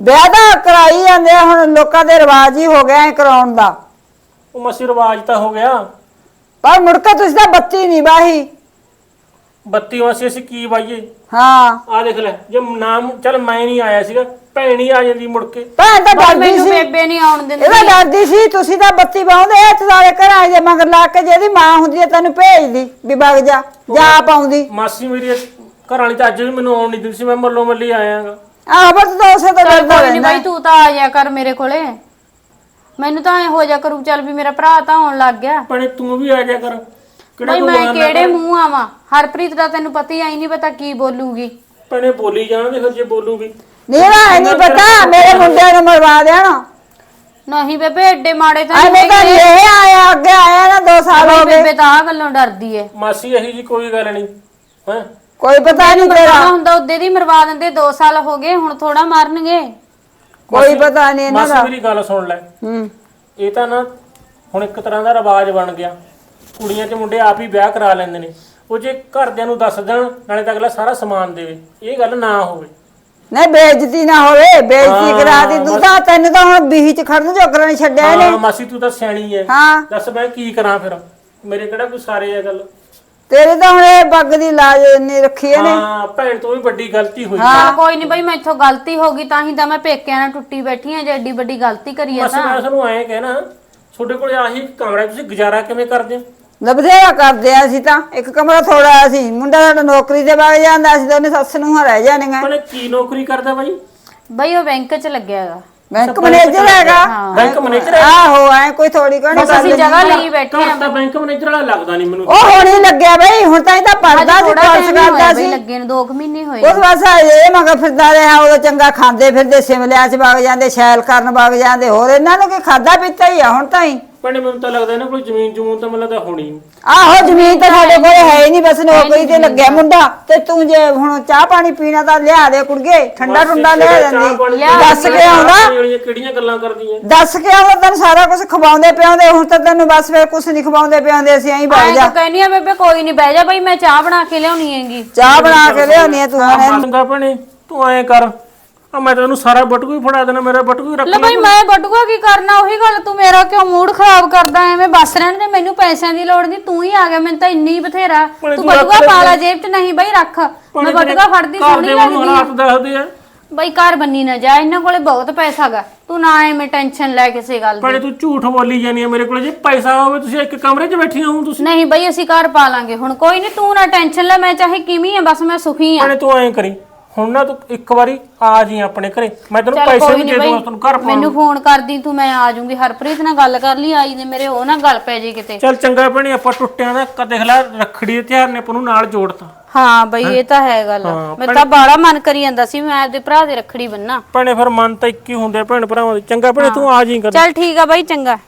ਵਿਆਹ ਤਾਂ ਕਰਾਈ ਜਾਂਦੇ ਆ, ਹੁਣ ਲੋਕਾਂ ਦੇ ਰਿਵਾਜ ਹੀ ਹੋ ਗਿਆ ਐ ਕਰਾਉਣ ਦਾ। ਉਹ ਮਾਸੀ ਰਿਵਾਜ ਤਾਂ ਹੋ ਗਿਆ। ਪਰ ਮੁੜ ਕੇ ਤੁਸੀਂ ਤਾਂ ਬੱਤੀ ਨਹੀਂ ਬਾਹੀ। ਬੱਤੀ ਮਾਸੀ ਅਸੀਂ ਕੀ ਵਾਈਏ? ਹਾਂ। ਆ ਦੇਖ ਲੈ ਜੇ ਨਾਮ ਚੱਲ ਮੈਂ ਨਹੀਂ ਆਇਆ ਸੀਗਾ ਭੈਣ ਹੀ ਆ ਜਾਂਦੀ ਮੁੜ ਕੇ। ਭੈਣ ਤਾਂ ਬਾਈ ਡਰਦੀ ਮੈਨੂੰ ਸੀ। ਬੇਬੇ ਨਹੀਂ ਆਉਣ ਦਿੰਦੀ। ਇਹਦਾ ਡਰਦੀ ਸੀ ਤੁਸੀਂ ਤਾਂ ਬੱਤੀ ਬਾਉਂਦੇ ਐ ਸਾਰੇ ਘਰਾਂ ਦੇ ਮਗਰ ਲਾ ਕੇ ਜਿਹਦੀ ਮਾਂ ਹੁੰਦੀ ਐ ਤੈਨੂੰ ਭੇਜਦੀ ਵੀ ਵਗ ਜਾ ਜਾ ਪਾਉਂਦੀ। ਮਾਸੀ ਮੇਰੀ ਘਰ ਵਾਲੀ ਤਾਂ ਅੱਜ ਵੀ ਮੈਨੂੰ ਆਉਣ ਨਹੀਂ ਦਿੰਦੀ ਸੀ ਮੈਂ ਮੱਲੋ ਮੱਲੀ ਆਇਆਗਾ। ਆਹ ਬਸ ਤਾਂ ਉਸੇ ਤੋਂ ਚੱਲ ਡਰਦਾ ਕੋਈ ਨਹੀਂ ਰਹਿੰਦਾ ਬਾਈ ਤੂੰ ਤਾਂ ਆ ਜਾ ਕਰ ਮੇਰੇ ਕੋਲੇ। ਮੈਨੂੰ ਤਾਂ ਐ ਹੋ ਜਾ ਕਰੂ ਚੱਲ ਵੀ ਮੇਰਾ ਭਰਾ ਤਾਂ ਆਉਣ ਲੱਗ ਗਿਆ। ਭੈਣੇ ਤੂੰ ਵੀ ਆ ਜਾ ਕਰ। ਬਾਈ ਮੈਂ ਕਿਹੜੇ। ਮੂੰਹ ਆਵਾਂ? ਹਰਪ੍ਰੀਤ ਦਾ ਤੈਨੂੰ ਪਤਾ ਹੀ ਆਈ ਨਹੀਂ ਪਤਾ ਕੀ ਬੋਲੂਗੀ। ਭੈਣੇ ਬੋਲੀ ਜਾਣਗੇ ਫਿਰ ਜੇ ਬੋਲੂਗੀ। ਨਹੀਂ ਨਾ ਨਹੀਂ ਪਤਾ ਮੇਰੇ ਮੁੰਡੇ ਨੂੰ ਮਰਵਾ ਦੇਣਾ। ਨਹੀਂ ਬੇਬੇ ਐਡੇ ਮਾੜੇ ਤਾਂ ਨਹੀਂ ਤਾਂ। ਇਹ ਆਇਆ ਅੱਗੇ ਆਇਆ ਨਾ 2 ਸਾਲ ਹੋ ਗਏ। ਬੇਬੇ ਤਾਂ ਆ ਗੱਲੋਂ ਡਰਦੀ ਏ। ਮਾਸੀ ਇਹੀ ਜੀ ਕੋਈ ਗੱਲ ਨਹੀਂ ਹੈ? ਕੋਈ ਪਤਾ ਨਹੀਂ ਤੇਰਾ। ਪਤਾ ਹੁੰਦਾ ਉਹਦੇ ਦੀ ਮਰਵਾ ਦਿੰਦੇ 2 ਸਾਲ ਹੋ ਗਏ ਹੁਣ ਥੋੜਾ ਮਾਰਨਗੇ। ਕੋਈ ਪਤਾ ਨਹੀਂ ਇਹਨਾਂ ਮਾਸੀ ਦਾ। ਮੇਰੀ ਗੱਲ ਸੁਣ ਲੈ। ਹੂੰ। ਇਹ ਤਾਂ ਨਾ ਹੁਣ ਇੱਕ ਤਰ੍ਹਾਂ ਦਾ ਰਿਵਾਜ ਬਣ ਗਿਆ। ਕੁੜੀਆਂ ਤੇ ਮੁੰਡੇ ਆਪ ਹੀ ਵਿਆਹ ਕਰਾ ਲੈਂਦੇ ਨੇ। ਉਹ ਜੇ ਘਰਦਿਆਂ ਨੂੰ ਦੱਸ ਦੇਣ ਨਾਲੇ ਤਾਂ ਅਗਲਾ ਸਾਰਾ ਸਮਾਨ ਦੇਵੇ। ਇਹ ਗੱਲ ਨਾ ਹੋਵੇ। ਨਹੀਂ ਬੇਇੱਜ਼ਤੀ ਨਾ ਹੋਵੇ। ਬੇਇੱਜ਼ਤੀ ਕਰਾ ਦੀ। ਤੂੰ ਤਾਂ ਤੈਨੂੰ ਤਾਂ ਹੁਣ ਬੀਹੀ ਚ ਖੜਨ ਜੋਗਰਾ ਨਹੀਂ ਛੱਡਿਆ ਇਹਨੇ। ਹਾਂ ਮਾਸੀ ਤੂੰ ਤਾਂ ਸਿਆਣੀ ਐ। ਹਾਂ। ਦੱਸ ਮੈਂ ਕੀ ਕਰਾਂ ਫਿਰ? ਮੇਰੇ ਕਿਹੜਾ ਕੋਈ ਸਾਰੇ ਆ ਗੱਲ? ਤੇਰੇ ਤਾਂ ਹੁਣ ਇਹ ਬੱਗ ਦੀ ਲਾਜ ਨਹੀਂ ਰੱਖੀ ਇਹਨੇ। ਹਾਂ ਭੈਣ ਤੋਂ ਵੀ ਵੱਡੀ ਗਲਤੀ ਹੋਈ ਚੱਲ ਕੋਈ ਨਹੀਂ ਬਈ ਮੈਥੋਂ ਗਲਤੀ ਹੋ ਗਈ ਤਾਂ ਹੀ ਤਾਂ ਮੈਂ ਪੇਕਿਆਂ ਨਾਲ ਟੁੱਟੀ ਬੈਠੀ ਆ ਜੇ ਐਡੀ ਵੱਡੀ ਗਲਤੀ ਕਰੀ ਆ ਬਸ ਤਾਂ। ਮੈਂ ਤੁਹਾਨੂੰ ਐਂ ਕਹਿਣਾ ਤੁਹਾਡੇ ਕੋਲ ਆਹੀ ਕਮਰਾ ਤੁਸੀਂ ਗੁਜ਼ਾਰਾ ਕਿਵੇਂ ਕਰਦੇ ਹੋ? ਲਬਧੇਰਾ ਕਰਦੇ ਆ ਅਸੀਂ ਤਾਂ। ਇੱਕ ਕਮਰਾ ਥੋੜਾ ਸੀ। ਮੁੰਡਾ ਸਾਡਾ ਨੌਕਰੀ ਤੇ ਵਗ ਜਾਂਦਾ ਅਸੀਂ ਤਾਂ ਉਹਨੇ ਸੱਸ ਨੂੰ ਰਹਿ ਜਾਣੀਆਂ। ਭੈਣੇ ਕੀ ਨੌਕਰੀ ਕਰਦਾ ਬਾਈ? ਬਈ ਉਹ ਬੈਂਕ 'ਚ ਲੱਗਿਆ ਹੈਗਾ। ਬੈਂਕ ਮੈਨੇਜਰ ਹੈਗਾ। ਬੈਂਕ ਮੈਨੇਜਰ ਆਹੋ ਐ ਕੋਈ ਥੋੜੀ ਕਹਣੀ ਬਸ ਅਸੀਂ ਜਗ੍ਹਾ ਲਈ ਬੈਠੇ ਘਰ ਤਾਂ ਬੈਂਕ ਮੈਨੇਜਰ ਵਾਲਾ ਲੱਗਦਾ ਨਹੀਂ ਮੈਨੂੰ। ਉਹ ਹੁਣ ਹੀ ਲੱਗਿਆ ਬਈ। ਹੁਣ ਤਾਂ ਇਹ ਤਾਂ ਪੜਦਾ ਸੀ ਕੋਰਸ ਕਰਦਾ ਸੀ। ਲੱਗੇ ਨੂੰ 2 ਮਹੀਨੇ ਹੋਏ ਉਸ ਵਾਸਾ ਇਹ ਮਗਰ ਫਿਰਦਾ ਰਿਹਾ ਉਹ ਚੰਗਾ ਖਾਂਦੇ ਫਿਰਦੇ ਸਿਮਲਿਆਂ ਚ ਵਗ ਜਾਂਦੇ ਸ਼ੈਲ ਕਰਨ ਵਗ ਜਾਂਦੇ ਹੋਰ ਇਹਨਾਂ ਨੂੰ ਕੀ ਖਾਦਾ ਪੀਤਾ ਹੀ ਆ ਹੁਣ ਤਾਂ ਹੀ। ਭੈਣੇ ਮੈਨੂੰ ਤਾਂ ਲੱਗਦਾ ਇਹਨਾਂ ਕੋਲ ਜ਼ਮੀਨ ਜਮੂਨ ਤਾਂ ਲੱਗਦਾ ਹੋਣੀ ਨੀ। ਆਹੋ ਜ਼ਮੀਨ ਤਾਂ ਸਾਡੇ ਕੋਲ ਹੈ ਹੀ ਨਹੀਂ ਬਸ ਨੌਕਰੀ ਤੇ ਲੱਗਿਆ ਮੁੰਡਾ। ਤੇ ਤੂੰ ਜੇ ਹੁਣ ਚਾਹ ਪਾਣੀ ਪੀਣਾ ਤਾਂ ਲਿਆ ਦੇ ਕੁੜੀਏ ਠੰਡਾ ਠੰਡਾ ਲੈ ਚਾਹ ਜਾਂਦੀ ਦੱਸ ਕੇ ਆਉਂਦਾ? ਕਿਹੜੀਆਂ ਗੱਲਾਂ ਕਰਦੀਆਂ? ਦੱਸ ਕੇ ਆਉਂਦਾ? ਤੈਨੂੰ ਸਾਰਾ ਕੁਝ ਖਵਾਉਂਦੇ ਪਿਆਉਂਦੇ ਹੁਣ ਤਾਂ ਤੈਨੂੰ ਬਸ ਫਿਰ ਕੁਝ ਨਹੀਂ ਖਵਾਉਂਦੇ ਪਿਆਉਂਦੇ ਅਸੀਂ ਐਂ ਬਹਿ ਜਾ। ਤਾਂ ਕਹਿੰਦੀ ਆ ਬੇਬੇ ਕੋਈ ਨਹੀਂ ਬਹਿ ਜਾ ਬਈ ਮੈਂ ਚਾਹ ਬਣਾ ਕੇ ਲਿਆਉਣੀ ਹੈਗੀ। ਚਾਹ ਬਣਾ ਕੇ ਲਿਆਉਣੀ ਆ ਤੂੰ ਹੁਣ ਚੰਗਾ ਭੈਣੇ ਤੂੰ ਐਂ ਕਰ। ਆ ਮੈਂ ਤੈਨੂੰ ਸਾਰਾ ਬਟਕੂ ਹੀ ਫੜਾ ਦੇਣਾ ਮੇਰਾ ਬਟਕੂ ਹੀ ਰੱਖ ਲੈ ਲੈ ਬਈ ਮੈਂ ਬਟੂਆ ਕੀ ਕਰਨਾ ਉਹੀ ਗੱਲ ਤੂੰ ਮੇਰਾ ਕਿਉਂ ਮੂਡ ਖਰਾਬ ਕਰਦਾ ਐਵੇਂ ਬਸ ਰਹਿਣ ਦੇ ਮੈਨੂੰ ਪੈਸਿਆਂ ਦੀ ਲੋੜ ਨਹੀਂ ਤੂੰ ਹੀ ਆ ਗਿਆ ਮੈਨੂੰ ਤਾਂ ਇੰਨੀ ਬਥੇਰਾ। ਭੈਣੇ ਤੂੰ ਤੂੰ ਰੱਖ ਬਟੂਆ ਲੈ ਪਾ ਲੈ ਜੇਬ 'ਚ ਨਹੀਂ ਬਈ ਰੱਖ। ਮੈਂ ਬਟੂਆ ਫੜਦੀ ਸੋਹਣੀ ਲੱਗਦੀ ਆ ਹਾਲਾਤ ਦੱਸਦੇ ਆ। ਬਈ ਘਰ ਬੰਨੀ ਨਾ ਜਾ ਇਹਨਾਂ ਕੋਲੇ ਬਹੁਤ ਪੈਸਾ ਗਾ ਤੂੰ ਨਾ ਐਵੇਂ ਟੈਨਸ਼ਨ ਲੈ ਕਿਸੇ ਗੱਲ ਦੀ। ਭੈਣੇ ਤੂੰ ਝੂਠ ਬੋਲੀ ਜਾਨੀ ਆ ਮੇਰੇ ਕੋਲ ਜੇ ਪੈਸਾ ਹੋਵੇ ਤੁਸੀਂ ਇੱਕ ਕਮਰੇ 'ਚ ਬੈਠੀਆਂ ਹੋ ਤੁਸੀਂ। ਨਹੀਂ ਬਈ ਅਸੀਂ ਘਰ ਪਾ ਲਾਂਗੇ। ਹੁਣ ਕੋਈ ਨਹੀਂ ਤੂੰ ਨਾ ਟੈਨਸ਼ਨ ਲੈ ਮੈਂ ਚਾਹੇ ਕਿਵੇਂ ਆ ਬਸ ਮੈਂ ਸੁਖੀ ਆ। ਭੈਣੇ ਤੂੰ ਐਂ ਕਰੀ। ਹੁਣ ਨਾ ਤੂੰ ਇੱਕ ਵਾਰੀ ਆ ਜੀ ਆਪਣੇ ਘਰੇ। ਮੈਂ ਤੈਨੂੰ ਚੱਲ ਪੈਸੇ ਵੀ ਦੇ ਦੂੰਗਾ ਤੈਨੂੰ ਘਰ ਪਾਉਣ ਮੈਨੂੰ ਫੋਨ ਕਰਦੀ ਤੂੰ ਮੈਂ ਆ ਜਾਊਂਗੀ। ਹਰਪ੍ਰੀਤ ਨਾਲ ਗੱਲ ਕਰ ਲਈ ਆਈ ਨੇ ਮੇਰੇ ਉਹ ਨਾ ਗੱਲ ਪੈ ਜੇ ਕਿਤੇ। ਚੱਲ ਚੰਗਾ ਭੈਣੇ ਆਪਾਂ ਟੁੱਟਿਆਂ ਦਾ ਕ ਦੇਖ ਲੈ ਰੱਖੜੀ ਦੇ ਤਿਉਹਾਰ ਨੇ ਆਪਾਂ ਨੂੰ ਨਾਲ ਜੋੜਤਾ। ਹਾਂ ਬਈ ਇਹ ਤਾਂ ਹੈ ਗੱਲ। ਹਾਂ, ਮੈਂ ਤਾਂ ਬਾੜਾ ਮਨ ਕਰੀ ਜਾਂਦਾ ਸੀ ਮੈਂ ਆਪਦੇ ਭਰਾ ਦੇ ਰੱਖੜੀ ਬੰਨਾ ਭੈਣੇ ਫਿਰ ਮਨ ਤਾਂ ਇੱਕ ਹੀ ਹੁੰਦੇ ਆ ਭੈਣ ਭਰਾਵਾਂ ਦੇ। ਚੰਗਾ ਭੈਣੇ ਤੂੰ ਆ ਜੀ ਕਰ ਚੱਲ ਠੀਕ ਆ ਬਈ ਚੰਗਾ।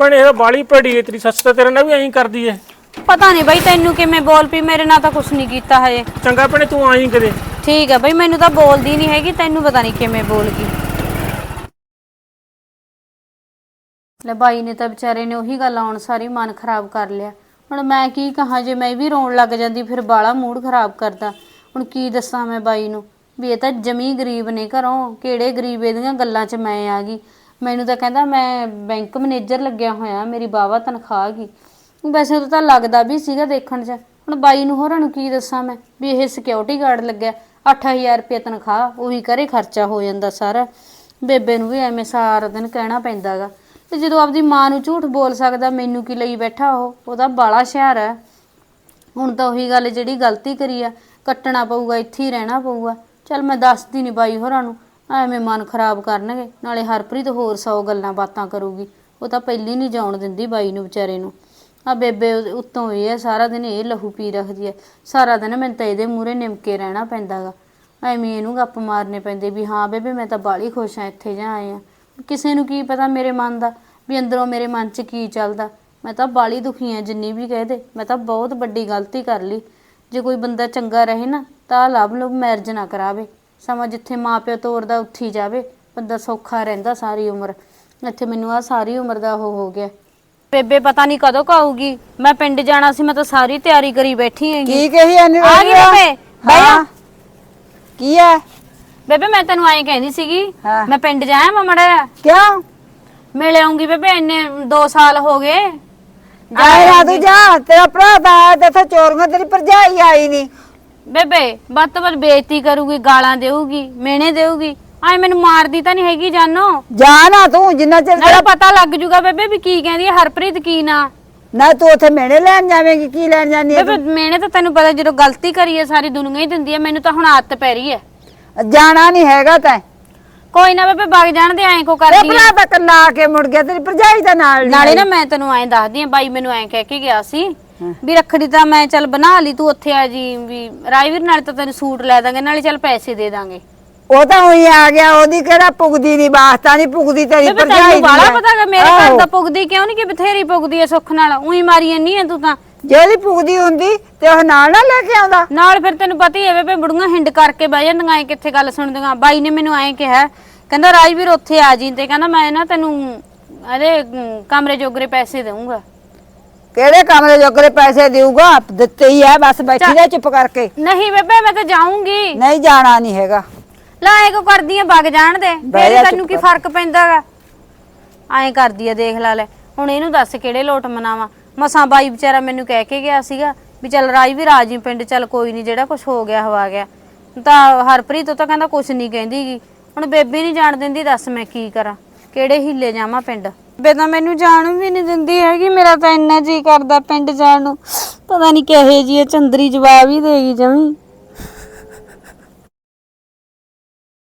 ਭੈਣੇ ਇਹ ਬਾਲੀ ਭੜੀ ਹੈ ਤੇਰੀ ਸੱਸ ਤਾਂ ਤੇਰੇ ਨਾਲ ਵੀ ਐਂ ਕਰਦੀ ਹੈ ਪਤਾ ਨਹੀਂ ਬਈ ਤੈਨੂੰ ਕਿਵੇਂ ਬੋਲ ਪਈ ਮੇਰੇ ਨਾਲ ਤਾਂ ਕੁਝ ਨਹੀਂ ਕੀਤਾ ਹਜੇ। ਚੰਗਾ ਭੈਣੇ ਤੂੰ ਆਈ ਕਦੇ। ਠੀਕ ਆ ਬਈ ਮੈਨੂੰ ਤਾਂ ਬੋਲਦੀ ਨਹੀਂ ਹੈਗੀ ਤੈਨੂੰ ਪਤਾ ਨਹੀਂ ਕਿਵੇਂ ਬੋਲ ਗਈ। ਲੈ ਬਾਈ ਨੇ ਤਾਂ ਵਿਚਾਰੇ ਨੇ ਉਹੀ ਗੱਲ ਆਉਣ ਸਾਰੀ ਮਨ ਖਰਾਬ ਕਰ ਲਿਆ। ਹੁਣ ਮੈਂ ਕੀ ਕਹਾਂ ਜੇ ਮੈਂ ਵੀ ਰੋਣ ਲੱਗ ਜਾਂਦੀ ਫਿਰ ਬਾਲਾ ਮੂਡ ਖਰਾਬ ਕਰਦਾ। ਹੁਣ ਕੀ ਦੱਸਾਂ ਮੈਂ ਬਾਈ ਨੂੰ? ਵੀ ਇਹ ਤਾਂ ਜਮੀ ਗਰੀਬ ਨੇ ਘਰੋਂ ਕਿਹੜੇ ਗਰੀਬ ਇਹਦੀਆਂ ਗੱਲਾਂ 'ਚ ਮੈਂ ਆ ਗਈ। ਮੈਨੂੰ ਤਾਂ ਕਹਿੰਦਾ ਮੈਂ ਬੈਂਕ ਮੈਨੇਜਰ ਲੱਗਿਆ ਹੋਇਆ ਮੇਰੀ ਬਾਵਾ ਤਨਖਾਹ ਗਈ ਵੈਸੇ ਉਹ ਤਾਂ ਲੱਗਦਾ ਵੀ ਸੀਗਾ ਦੇਖਣ 'ਚ। ਹੁਣ ਬਾਈ ਨੂੰ ਹੋਰਾਂ ਨੂੰ ਕੀ ਦੱਸਾਂ ਮੈਂ? ਵੀ ਇਹ ਸਿਕਿਉਰਿਟੀ ਗਾਰਡ ਲੱਗਿਆ। 8000 ਰੁਪਏ ਤਨਖਾਹ, ਉਹੀ ਕਰੇ ਖਰਚਾ ਹੋ ਜਾਂਦਾ ਸਾਰਾ। ਬੇਬੇ ਨੂੰ ਵੀ ਐਵੇਂ ਸਾਰਾ ਦਿਨ ਕਹਿਣਾ ਪੈਂਦਾਗਾ। ਤੇ ਜਦੋਂ ਆਪਦੀ ਮਾਂ ਨੂੰ ਝੂਠ ਬੋਲ ਸਕਦਾ, ਮੈਨੂੰ ਕੀ ਲਈ ਬੈਠਾ ਉਹ? ਉਹਦਾ ਬਾਲਾ ਸ਼ਹਿਰ ਹੈ ਹੁਣ ਤਾਂ ਉਹੀ ਗੱਲ ਜਿਹੜੀ ਗਲਤੀ ਕਰੀ ਆ, ਕੱਟਣਾ ਪਊਗਾ, ਇੱਥੇ ਹੀ ਰਹਿਣਾ ਪਊਗਾ। ਚੱਲ ਮੈਂ ਦੱਸਦੀ ਨਹੀਂ ਬਾਈ ਹੋਰਾਂ ਨੂੰ, ਐਵੇਂ ਮਨ ਖਰਾਬ ਕਰਨਗੇ। ਨਾਲੇ ਹਰਪ੍ਰੀਤ ਹੋਰ ਸੌ ਗੱਲਾਂ ਬਾਤਾਂ ਕਰੂਗੀ। ਉਹ ਤਾਂ ਪਹਿਲੀ ਨਹੀਂ ਜਾਣ ਦਿੰਦੀ ਬਾਈ ਨੂੰ ਵਿਚਾਰੇ ਨੂੰ। ਆ ਬੇਬੇ ਉਹਦੇ ਉੱਤੋਂ ਇਹ ਆ, ਸਾਰਾ ਦਿਨ ਇਹ ਲਹੂ ਪੀ ਰੱਖਦੀ ਐ। ਸਾਰਾ ਦਿਨ ਮੈਨੂੰ ਤਾਂ ਇਹਦੇ ਮੂਹਰੇ ਨਿਮਕੇ ਰਹਿਣਾ ਪੈਂਦਾਗਾ। ਐਵੇਂ ਇਹਨੂੰ ਗੱਪ ਮਾਰਨੇ ਪੈਂਦੇ ਵੀ ਹਾਂ ਬੇਬੇ, ਮੈਂ ਤਾਂ ਬਾਲੀ ਖੁਸ਼ ਆ, ਇੱਥੇ ਜਾਂ ਆਏ ਆ। ਕਿਸੇ ਨੂੰ ਕੀ ਪਤਾ ਮੇਰੇ ਮਨ ਦਾ, ਵੀ ਅੰਦਰੋਂ ਮੇਰੇ ਮਨ 'ਚ ਕੀ ਚੱਲਦਾ। ਮੈਂ ਤਾਂ ਬਾਲੀ ਦੁਖੀ ਆ, ਜਿੰਨੀ ਵੀ ਕਹਿ ਦੇ। ਮੈਂ ਤਾਂ ਬਹੁਤ ਵੱਡੀ ਗਲਤੀ ਕਰ ਲਈ। ਜੇ ਕੋਈ ਬੰਦਾ ਚੰਗਾ ਰਹੇ ਨਾ, ਤਾਂ ਲਵ ਲਵ ਮੈਰਿਜ ਨਾ ਕਰਾਵੇ। ਸਮਾਂ ਜਿੱਥੇ ਮਾਪਿਓ ਤੋਰਦਾ ਉੱਥੇ ਹੀ ਜਾਵੇ, ਬੰਦਾ ਸੌਖਾ ਰਹਿੰਦਾ ਸਾਰੀ ਉਮਰ। ਇੱਥੇ ਮੈਨੂੰ ਆ ਸਾਰੀ ਉਮਰ ਦਾ ਉਹ ਹੋ ਗਿਆ। ਬੇਬੇ ਪਤਾ ਨਹੀਂ ਕਦੋਂ ਕਾਊਗੀ ਮੈਂ ਪਿੰਡ ਜਾਣਾ ਸੀ ਮੈਂ ਤਾਂ ਸਾਰੀ ਤਿਆਰੀ ਕਰੀ ਬੈਠੀ ਹੈਗੀ। ਕੀ ਕਹੀ ਜਾਂਦੀ ਆ ਗਈ ਬੇਬੇ? ਜਾ। ਕੀ ਹੈ ਬੇਬੇ ਮੈਂ ਤੈਨੂੰ ਐਂ ਕਹਿੰਦੀ ਸੀਗੀ ਹਾਂ। ਮੈਂ ਪਿੰਡ ਜਾਇਆ ਮਮੜਾ ਕਿਉਂ? ਮਿਲ ਆਉਂਗੀ ਬੇਬੇ ਇੰਨੇ 2 ਸਾਲ ਹੋ ਗਏ। ਆਏ ਨਾ ਤੂੰ ਜਾ ਤੇਰਾ ਭਰਾ ਤਾਂ ਆਇਆ ਤੇ ਇੱਥੇ ਚੋਰੀਆਂ ਤੇਰੀ ਭਰਜਾਈ ਆਈ ਨਹੀਂ ਬੇਬੇ ਵੱਧ ਤੋਂ ਵੱਧ ਬੇਇੱਜ਼ਤੀ ਕਰੂਗੀ ਗਾਲਾਂ ਦੇਊਗੀ ਮਿਹਣੇ ਦੇਊਗੀ। ਐ ਮੈਨੂੰ ਮਾਰਦੀ ਤਾਂ ਨਹੀਂ ਹੈਗੀ ਜਾਨੋ। ਜਾ ਨਾ ਤੂੰ ਜਿੰਨਾ ਚਿਰ ਨਾਲੇ ਪਤਾ ਲੱਗ ਜੂਗਾ ਬੇਬੇ ਵੀ ਕੀ ਕਹਿੰਦੀ ਹੈ ਹਰਪ੍ਰੀਤ ਕੀ ਨਾ। ਨਾ ਤੂੰ ਉੱਥੇ ਮੇਣੇ ਲੈਣ ਜਾਵੇਂਗੀ ਕੀ ਲੈਣ ਜਾਨੀ ਹੈ ਬੇਬੇ ਮੈਨੇ ਤਾਂ ਤੈਨੂੰ ਪਤਾ ਜਦੋਂ ਗਲਤੀ ਕਰੀ ਹੈ ਸਾਰੀ ਦੁਨੀਆ ਹੀ ਦਿੰਦੀ ਹੈ ਮੈਨੂੰ ਤਾਂ ਹੁਣ ਆਦਤ ਪੈ ਰਹੀ ਹੈ। ਤੂੰ? ਜਾਣਾ ਨਹੀਂ ਹੈਗਾ ਤੈਂ। ਕੋਈ ਨਾ ਬੇਬੇ ਵਗ ਜਾਣ ਦੇ ਐਂ ਕੋ ਇਹ ਕਰਦੀ ਹੈ। ਭਰਾ ਤਾਂ ਕੱਲਾ ਆ ਕੇ ਮੁੜ ਗਿਆ ਤੇਰੀ ਭਰਜਾਈ ਦਾ ਨਾਲ ਨੀ ਨਾਲੇ। ਨਾ ਮੈਂ ਤੈਨੂੰ ਐਂ ਦੱਸਦੀ ਆ ਬਾਈ ਮੈਨੂੰ ਐਂ ਕਹਿ ਕੇ ਗਿਆ ਸੀ ਵੀ ਰੱਖੜੀ ਤਾਂ ਮੈਂ ਚੱਲ ਬਣਾ ਲਈ ਤੂੰ ਉੱਥੇ ਆ ਜੀ ਵੀ ਰਾਜਵੀਰ ਨਾਲ ਤਾਂ ਤੈਨੂੰ ਸੂਟ ਲੈ ਦਾਂਗੇ ਨਾਲੇ ਚੱਲ ਪੈਸੇ ਦੇ ਦਾਂਗੇ। ਉਹ ਤਾਂ ਉਹੀ ਆ ਗਿਆ ਉਹਦੀ ਕਿਹੜਾ ਪੁਗਦੀ ਨਹੀਂ ਵਾਸਤਾ ਨਹੀਂ ਪੁਗਦੀ ਤੇਰੀ ਬੇਬੇ ਭਰਜਾਈ ਤੈਨੂੰ ਦੀ ਹੈ। ਪਤਾ ਕਿ ਮੇਰੇ ਘਰ। ਦਾ ਪੁੱਗਦੀ ਕਿਉਂ ਨਹੀਂ ਕਿ ਬਥੇਰੀ ਪੁੱਗਦੀ ਐ ਸੁੱਖ ਨਾਲ ਉਹੀ ਮਾਰੀ ਨਹੀਂ ਐ ਤੂੰ ਤਾਂ। ਜੇ ਉਹਦੀ ਪੁਗਦੀ ਹੁੰਦੀ ਤੇ ਉਹ ਨਾਲ ਨਾ ਲੈ ਕੇ ਆਉਂਦਾ। ਨਾਲ ਫਿਰ ਤੈਨੂੰ ਪਤਾ ਹੀ ਐ ਬੇਬੇ ਬੁੜੀਆਂ ਹਿੰਡ ਕਰਕੇ ਬਹਿ ਜਾਂਦੀਆਂ ਐ ਕਿੱਥੇ ਗੱਲ ਸੁਣਦੀਆਂ। ਬਾਈ ਨੇ ਮੈਨੂੰ ਐਂ ਕਿਹਾ ਕਹਿੰਦਾ ਰਾਜਵੀਰ ਉੱਥੇ ਆ ਜੀ। ਤੇ ਕਹਿੰਦਾ ਮੈਂ ਨਾ ਤੈਨੂੰ ਅਮ, ਕਮਰੇ ਜੋਗਰੇ ਪੈਸੇ ਦੇਵਾਂਗਾ ਕਿਹੜੇ ਕਮਰੇ ਜੋਗਰੇ ਪੈਸੇ ਦੇਊਗਾ? ਦਿੱਤੇ ਹੀ ਆ ਬਸ ਬੈਠੀ ਰਹਿ ਚੁੱਪ ਕਰਕੇ। ਨਹੀਂ ਬੇਬੇ ਮੈਂ ਤਾਂ ਜਾਊਂਗੀ। ਨਹੀਂ ਜਾਣਾ ਨਹੀਂ ਹੈਗਾ। ਲੈ ਕੋ ਕਰਦੀ ਆ ਵਗ ਜਾਣ ਦੇ। ਬਹਿ ਫੇਰ ਤੈਨੂੰ ਕੀ ਚੁੱਪ ਫ਼ਰਕ ਪੈਂਦਾਗਾ ਐਂ ਕਰਦੀ ਆ ਦੇਖ ਲੈ ਲੈ। ਹੁਣ ਇਹਨੂੰ ਦੱਸ ਕਿਹੜੇ ਲੋਟ ਮਨਾਵਾ। ਮਸਾਂ ਬਾਈ ਵਿਚਾਰਾ ਮੈਨੂੰ ਕਹਿ ਕੇ ਗਿਆ ਸੀਗਾ ਵੀ ਚੱਲ ਰਾਜ ਵੀ ਰਾਜੀ ਪਿੰਡ ਚੱਲ ਕੋਈ ਨਹੀਂ ਜਿਹੜਾ ਕੁਝ ਹੋ ਗਿਆ ਹਵਾ ਗਿਆ। ਤਾਂ ਹਰਪ੍ਰੀਤ ਉਹ ਤਾਂ ਕਹਿੰਦਾ ਕੁਝ ਨਹੀਂ ਕਹਿੰਦੀਗੀ ਹੁਣ ਬੇਬੀ ਨਹੀਂ ਜਾਣ ਦਿੰਦੀ ਦੱਸ ਮੈਂ ਕੀ ਕਰਾਂ? ਕਿਹੜੇ ਹਿੱਲੇ ਜਾਵਾਂ ਪਿੰਡ? ਬੇ ਤਾਂ ਮੈਨੂੰ ਜਾਣ ਵੀ ਨਹੀਂ ਦਿੰਦੀ ਹੈਗੀ ਮੇਰਾ ਤਾਂ ਇੰਨਾ ਜੀ ਕਰਦਾ ਪਿੰਡ ਜਾਣ ਨੂੰ। ਪਤਾ ਨਹੀਂ ਕਿਹੇ ਜੀ ਇਹ ਚੰਦਰੀ ਜਵਾਬ ਹੀ ਦੇਗੀ ਜਮੀ।